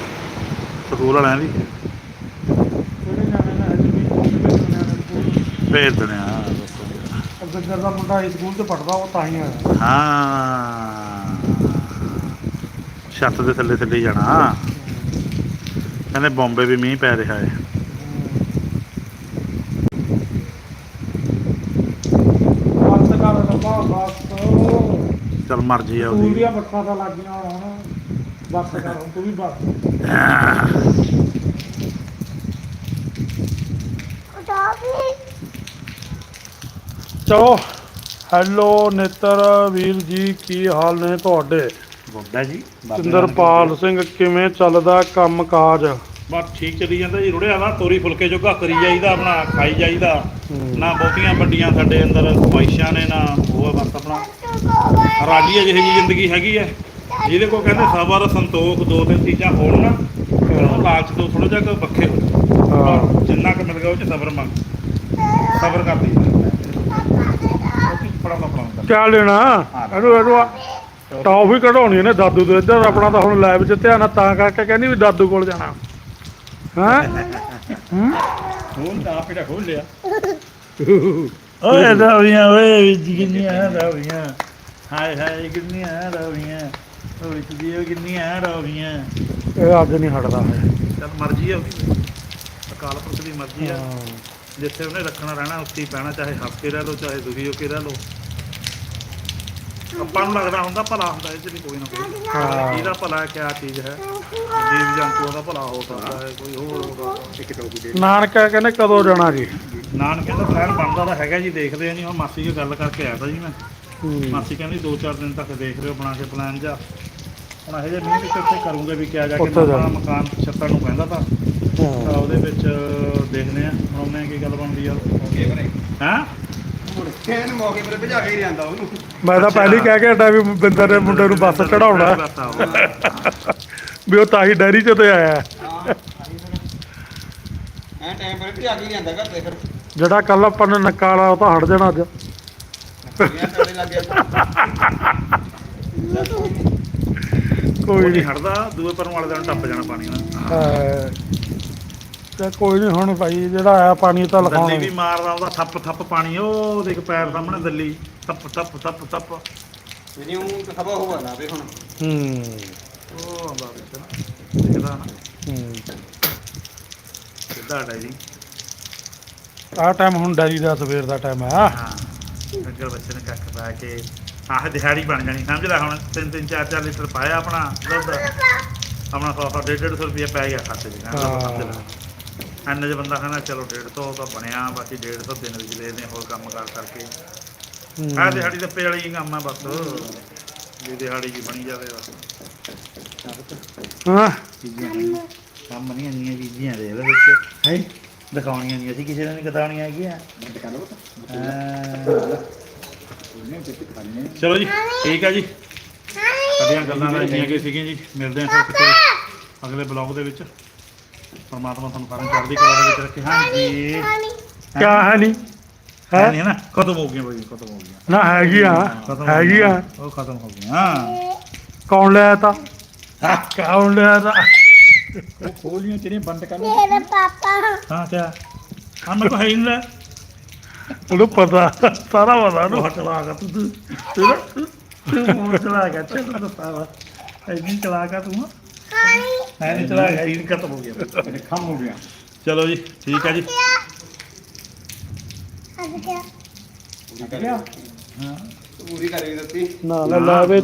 ਸਕੂਲ ਵਾਲਿਆਂ ਦੀ। ਭੇਜ ਦਿੰਦੇ ਆ ਗੱਜਰ ਦਾ ਮੁੰਡਾ ਇਸ ਸਕੂਲ 'ਚ ਪੜਦਾ ਉਹ ਤਾਂ ਹੀ ਆਇਆ। ਹਾਂ। ਛੱਤ ਦੇ ਥੱਲੇ ਥੱਲੇ ਜਾਣਾ। ਕਹਿੰਦੇ ਬੰਬੇ ਵੀ ਮੀਂਹ ਪੈ ਰਿਹਾ ਹੈ ਬੱਸ ਕਰ ਰੱਬਾ ਬੱਸ ਚਲ ਮਰਜ਼ੀ ਆ ਸਕੂਲ ਉਹਦੀ ਦੀਆਂ ਬੱਸਾਂ ਤਾਂ ਲੱਗੀਆਂ ਹੁਣ। ਬੱਸ ਕਰ ਹੁਣ ਤੂੰ ਵੀ ਬੱਸ। ਚਲੋ ਹੈਲੋ ਨੇਤਰ ਵੀਰ ਜੀ ਕੀ ਹਾਲ ਨੇ ਤੁਹਾਡੇ? ਬੋਲਦਾ ਜੀ ਸਿੰਦਰਪਾਲ ਸਿੰਘ ਕਿਵੇਂ ਚੱਲਦਾ ਕੰਮ ਕਾਜ ਬਸ ਠੀਕ ਚੱਲੀ ਜਾਂਦਾ ਜੀ। ਰੁੜਿਆ ਵਾ ਤੋਰੀ ਫੁਲਕੇ ਜੋਗਾ ਕਰੀ ਜਾਈਦਾ ਆਪਣਾ ਖਾਈ ਜਾਈਦਾ। ਨਾ ਬਹੁਤੀਆਂ ਵੱਡੀਆਂ ਸਾਡੇ ਅੰਦਰ ਖਵਾਇਸ਼ਾਂ ਨੇ ਨਾ ਉਹ ਆ ਬਸ ਆਪਣਾ। ਰਾਜੀ ਹੈ ਜਿਹੀ ਜ਼ਿੰਦਗੀ ਹੈਗੀ ਹੈ ਜਿਹਦੇ ਕੋ ਕਹਿੰਦੇ ਸਬਰ ਸੰਤੋਖ ਦੋ ਤਿੰਨ ਚੀਜ਼ਾਂ ਹੋਣ ਨਾ ਉਹਨੂੰ ਲਾਲਚ ਤੋਂ ਥੋੜਾ ਜਿਹਾ ਵੱਖੇ ਹੋ। ਜਿੰਨਾ ਕੁ ਮਿਲ ਗਿਆ ਉਹ ਚ ਸਬਰ ਮੰਗ। ਸਬਰ ਕਰ ਲਈ। ਕਿਆ ਲੈਣਾ ਇਹਨੂੰ ਇਹਨੂੰ ਟੌਫੀ ਕਢਾਉਣੀ ਨੇ ਦਾਦੂ ਤੋਂ। ਇੱਧਰ ਆਪਣਾ ਤਾਂ ਹੁਣ ਲਾਈਵ 'ਚ ਧਿਆਨ ਆ ਤਾਂ ਕਰਕੇ ਕਹਿੰਦੀ ਵੀ ਦਾਦੂ ਕੋਲ ਜਾਣਾ। ਹਾਂ? ਹੁਣ ਤਾਂ ਆਪੇ ਖੋਲ ਲਿਆ। ਓਏ ਰਵੀਆਂ ਓਏ ਵਿੱਚ ਕਿੰਨੀਆਂ ਰਵੀਆਂ ਹਾਏ ਹਾਏ ਕਿੰਨੀਆਂ ਰਵੀਆਂ ਓਏ ਤੁਸੀਂ ਕਿੰਨੀਆਂ ਰਵੀਆਂ ਇਹ ਅੱਜ ਨਹੀਂ ਹਟਦਾ ਹੈ ਚੱਲ ਮਰਜ਼ੀ ਆ ਉਹਦੀ। ਅਕਾਲ ਪੁਰਖ ਦੀ ਮਰਜ਼ੀ ਆ। ਜਿੱਥੇ ਉਹਨੇ ਰੱਖਣਾ ਰਹਿਣਾ ਉੱਥੇ ਹੀ ਪੈਣਾ ਚਾਹੇ ਹੱਸ ਕੇ ਰਹਿ ਲੋ ਚਾਹੇ ਦੁਖੀ ਹੋ ਕੇ ਰਹਿ ਲੋ ਆਪਾਂ ਨੂੰ ਲੱਗਦਾ ਹੁੰਦਾ ਭਲਾ ਹੁੰਦਾ ਇਹ ਚ ਨਹੀਂ ਕੋਈ ਨਾ ਕੋਈ। ਹਾਂ। ਇਹਦਾ ਭਲਾ ਕਿਆ ਚੀਜ਼ ਹੈ? ਜੀਵ ਜੰਤੂਆਂ ਦਾ ਭਲਾ ਹੋ ਸਕਦਾ ਹੈ ਕੋਈ ਹੋਰ ਹੋ ਸਕਦਾ ਇੱਕ ਟੋਪੀ ਦੇ ਨਾਨਕਾ ਕਹਿੰਦੇ ਕਦੋਂ ਜਾਣਾ ਜੀ? ਨਾਨਕੇ ਦਾ ਫੈਨ ਬਣਦਾ ਤਾਂ ਹੈਗਾ ਜੀ ਦੇਖਦੇ ਆ ਨਹੀਂ ਹੁਣ ਮਾਸੀ ਕੀ ਗੱਲ ਕਰਕੇ ਆਇਆ ਤਾਂ ਜੀ ਮੈਂ। ਮਾਸੀ ਕਹਿੰਦੀ 2-4 ਦਿਨ ਤੱਕ ਦੇਖ ਲਿਓ ਬਣਾ ਕੇ ਪਲਾਨ ਜਾ। ਹੁਣ ਇਹ ਜੇ ਮੀਂਹ ਵਿੱਚ ਉੱਥੇ ਕਰੂੰਗੇ ਵੀ ਕਿਆ ਜਾ ਕੇ ਜਾ। ਆਪਣਾ ਮਕਾਨ ਛੱਤਾਂ ਨੂੰ ਕਹਿੰਦਾ ਤਾਂ। ਤਾਂ ਹਾਂ। ਉਹਦੇ ਵਿੱਚ ਦੇਖਦੇ ਆ ਬਣਾਉਂਦੇ ਆ ਕੀ ਗੱਲ ਬਣਦੀ ਆ? ਹੈਂ? ਮੁੜ ਕੇ ਇਹਨੂੰ ਮੌਕੇ ਪਰ ਭਜਾ ਕੇ ਹੀ ਲਿਆਂਦਾ ਉਹਨੂੰ। ਮੈਂ ਤਾਂ ਪਹਿਲੀ ਕਹਿ ਕੇ ਹਟਾ ਵੀ ਬਿੰਦਰ ਨੇ ਮੁੰਡੇ ਨੂੰ ਬੱਸ ਚੜਾਉਣਾ ਬਸ ਆਓ। ਵੀ ਉਹ ਤਾਂ ਹੀ ਡੈਰੀ 'ਚ ਤੇ ਆਇਆ ਹਾਂ। ਐ ਟਾਈਮ ਪਰ ਭਜਾ ਕੇ ਹੀ ਲਿਆਂਦਾ ਘਰ ਦੇ ਫਿਰ। ਜਿਹੜਾ ਕੱਲ ਆਪਾਂ ਨੇ ਨੱਕਾ ਵਾਲਾ ਉਹ ਤਾਂ ਹਟ ਜਾਣਾ ਅੱਜ। ਲੱਗ ਗਿਆ ਉਹ ਕੋਈ ਨਹੀਂ ਨਹੀਂ ਹਟਦਾ ਦੂਏ ਪਰੋਂ ਵਾਲੇ ਦਿਨ ਟੱਪ ਜਾਣਾ ਪਾਣੀ ਨਾਲ। ਹਾਂ। ਤੇ ਕੋਈ ਨਹੀਂ ਹੁਣ ਭਾਈ ਜਿਹੜਾ ਆਇਆ ਪਾਣੀ ਤਾਂ ਦੱਲੀ ਲਿਖਾਉਣਾ ਵੀ ਮਾਰਦਾ ਉਹਦਾ ਥੱਪ ਥੱਪ ਪਾਣੀ ਉਹ ਦੇਖ ਪੈਰ ਸਾਹਮਣੇ ਦੱਲੀ ਥੱਪ ਥੱਪ ਥੱਪ ਥੱਪ ਜਿਹੜੀ ਉਹ ਖਬਾ ਹੋਵਾ ਨਾ ਵੇ ਹੁਣ। ਹੂੰ। ਉਹ ਆਉਂਦਾ ਵਿੱਚ ਨਾ ਦੇਖਦਾ ਨਾ। ਹੂੰ। ਦੁੱਧਾ ਡਾਇਰੀ। ਆਹ ਟਾਈਮ ਹੁਣ ਡੈਰੀ ਦਾ ਸਵੇਰ ਦਾ ਟਾਈਮ ਆ। ਹਾਂ ਅੱਗੇ ਬੱਚੇ ਨੇ ਕੱਖ ਪਾ ਕੇ ਆਹ ਦਿਹਾੜੀ ਬਣ ਜਾਣੀ ਸਮਝ ਲੈ ਹੁਣ ਤਿੰਨ ਤਿੰਨ ਚਾਰ ਚਾਰ ਲੀਟਰ ਪਾਇਆ ਆਪਣਾ ਦੁੱਧ। ਆਪਣਾ ਸੌ ਸੌ ਡੇਢ ਡੇਢ ਸੌ ਰੁਪਇਆ ਪੈ ਗਿਆ ਖਾਤੇ 'ਚ ਹਾਂ। ਐਨੇ 'ਚ ਬੰਦਾ ਕਹਿੰਦਾ ਚਲੋ 150 ਤਾਂ ਬਣਿਆ ਬਾਕੀ 150 ਦਿਨ ਵਿੱਚ ਦੇ ਦੇ ਹੋਰ ਕੰਮ ਕਾਰ ਕਰਕੇ। ਆਹ ਦਿਹਾੜੀ ਦਾ ਪੇ ਵਾਲੀ ਕੰਮ ਆ ਬਸ। ਜੇ ਦਿਹਾੜੀ ਜੀ ਬਣੀ ਜਾਵੇ ਬਸ। ਹਾਂ। ਕੰਮ ਨਹੀਂ ਇੰਨੀਆਂ ਚੀਜ਼ਾਂ ਦੇ ਇਹਦੇ ਵਿੱਚ ਹੈ? ਦਿਖਾਉਣੀਆਂ ਨਹੀਂ ਅਸੀਂ ਕਿਸੇ ਨੂੰ ਨਹੀਂ ਦਿਖਾਉਣੀਆਂ ਹੈਗੀਆਂ। ਹਾਂ। ਚਲੋ ਜੀ ਠੀਕ ਆ ਜੀ। ਸਾਡੀਆਂ ਗੱਲਾਂ ਦਾ ਇੰਨੀਆਂ ਕਿ ਸੀਗੀਆਂ ਜੀ। ਮਿਲਦੇ ਹਾਂ ਫਿਰ ਕਿਸੇ ਅਗਲੇ ਬਲੌਗ ਦੇ ਵਿੱਚ। ਪਰਮਾਤਮਾ ਤੁਹਾਨੂੰ ਕਰਨ ਚੜ੍ਹਦੀ ਕਲਾ ਦੇ ਵਿੱਚ ਰੱਖੇ। ਹਾਂਜੀ ਕਿਆ ਹੈ? ਨਹੀਂ ਹੈ ਨਹੀਂ ਨਾ ਖਤਮ ਹੋ ਗਈਆਂ ਬਈ ਖਤਮ ਹੋ ਗਈਆਂ। ਨਾ ਹੈਗੀ ਆ ਖਤਮ ਹੋ ਆ ਉਹ ਖਤਮ ਹੋ ਗਈਆਂ। ਕੌਣ ਲਿਆ ਤਾ? ਕੌਣ ਲਿਆ ਤਾ? ਉਹ ਖੋਲੀਆਂ ਜਿਹੜੀਆਂ ਬੰਦ ਕਰ ਮੇਰੇ ਪਾਪਾ। ਹਾਂ ਤੇ ਹਾਂ ਮੈਨੂੰ ਹੈ ਇਹਨਾਂ ਉਹਨੂੰ ਪਤਾ ਸਾਰਾ ਪਤਾ ਨੂੰ ਹਟਲਾ ਕਰ ਤੂੰ। ਤੂੰ ਤੂੰ ਤੂੰ ਚਲਾ ਚੱਲ ਤੂੰ ਤਾਂ ਐਨੀ ਚਲਾ ਗਿਆ ਤੂੰ। ਖਾਣੀ ਮੈਂ ਨਹੀਂ ਚਲਾਇਆ ਇਹ ਖਤਮ ਹੋ ਗਿਆ। ਇਹ ਖਮ ਹੋ ਗਿਆ। ਚਲੋ ਜੀ ਠੀਕ ਹੈ ਜੀ। ਅੱਜ ਕਿਆ ਪੂਰੀ ਕਰ ਦਿੱਤੀ। ਨਾ ਲਾਵੇ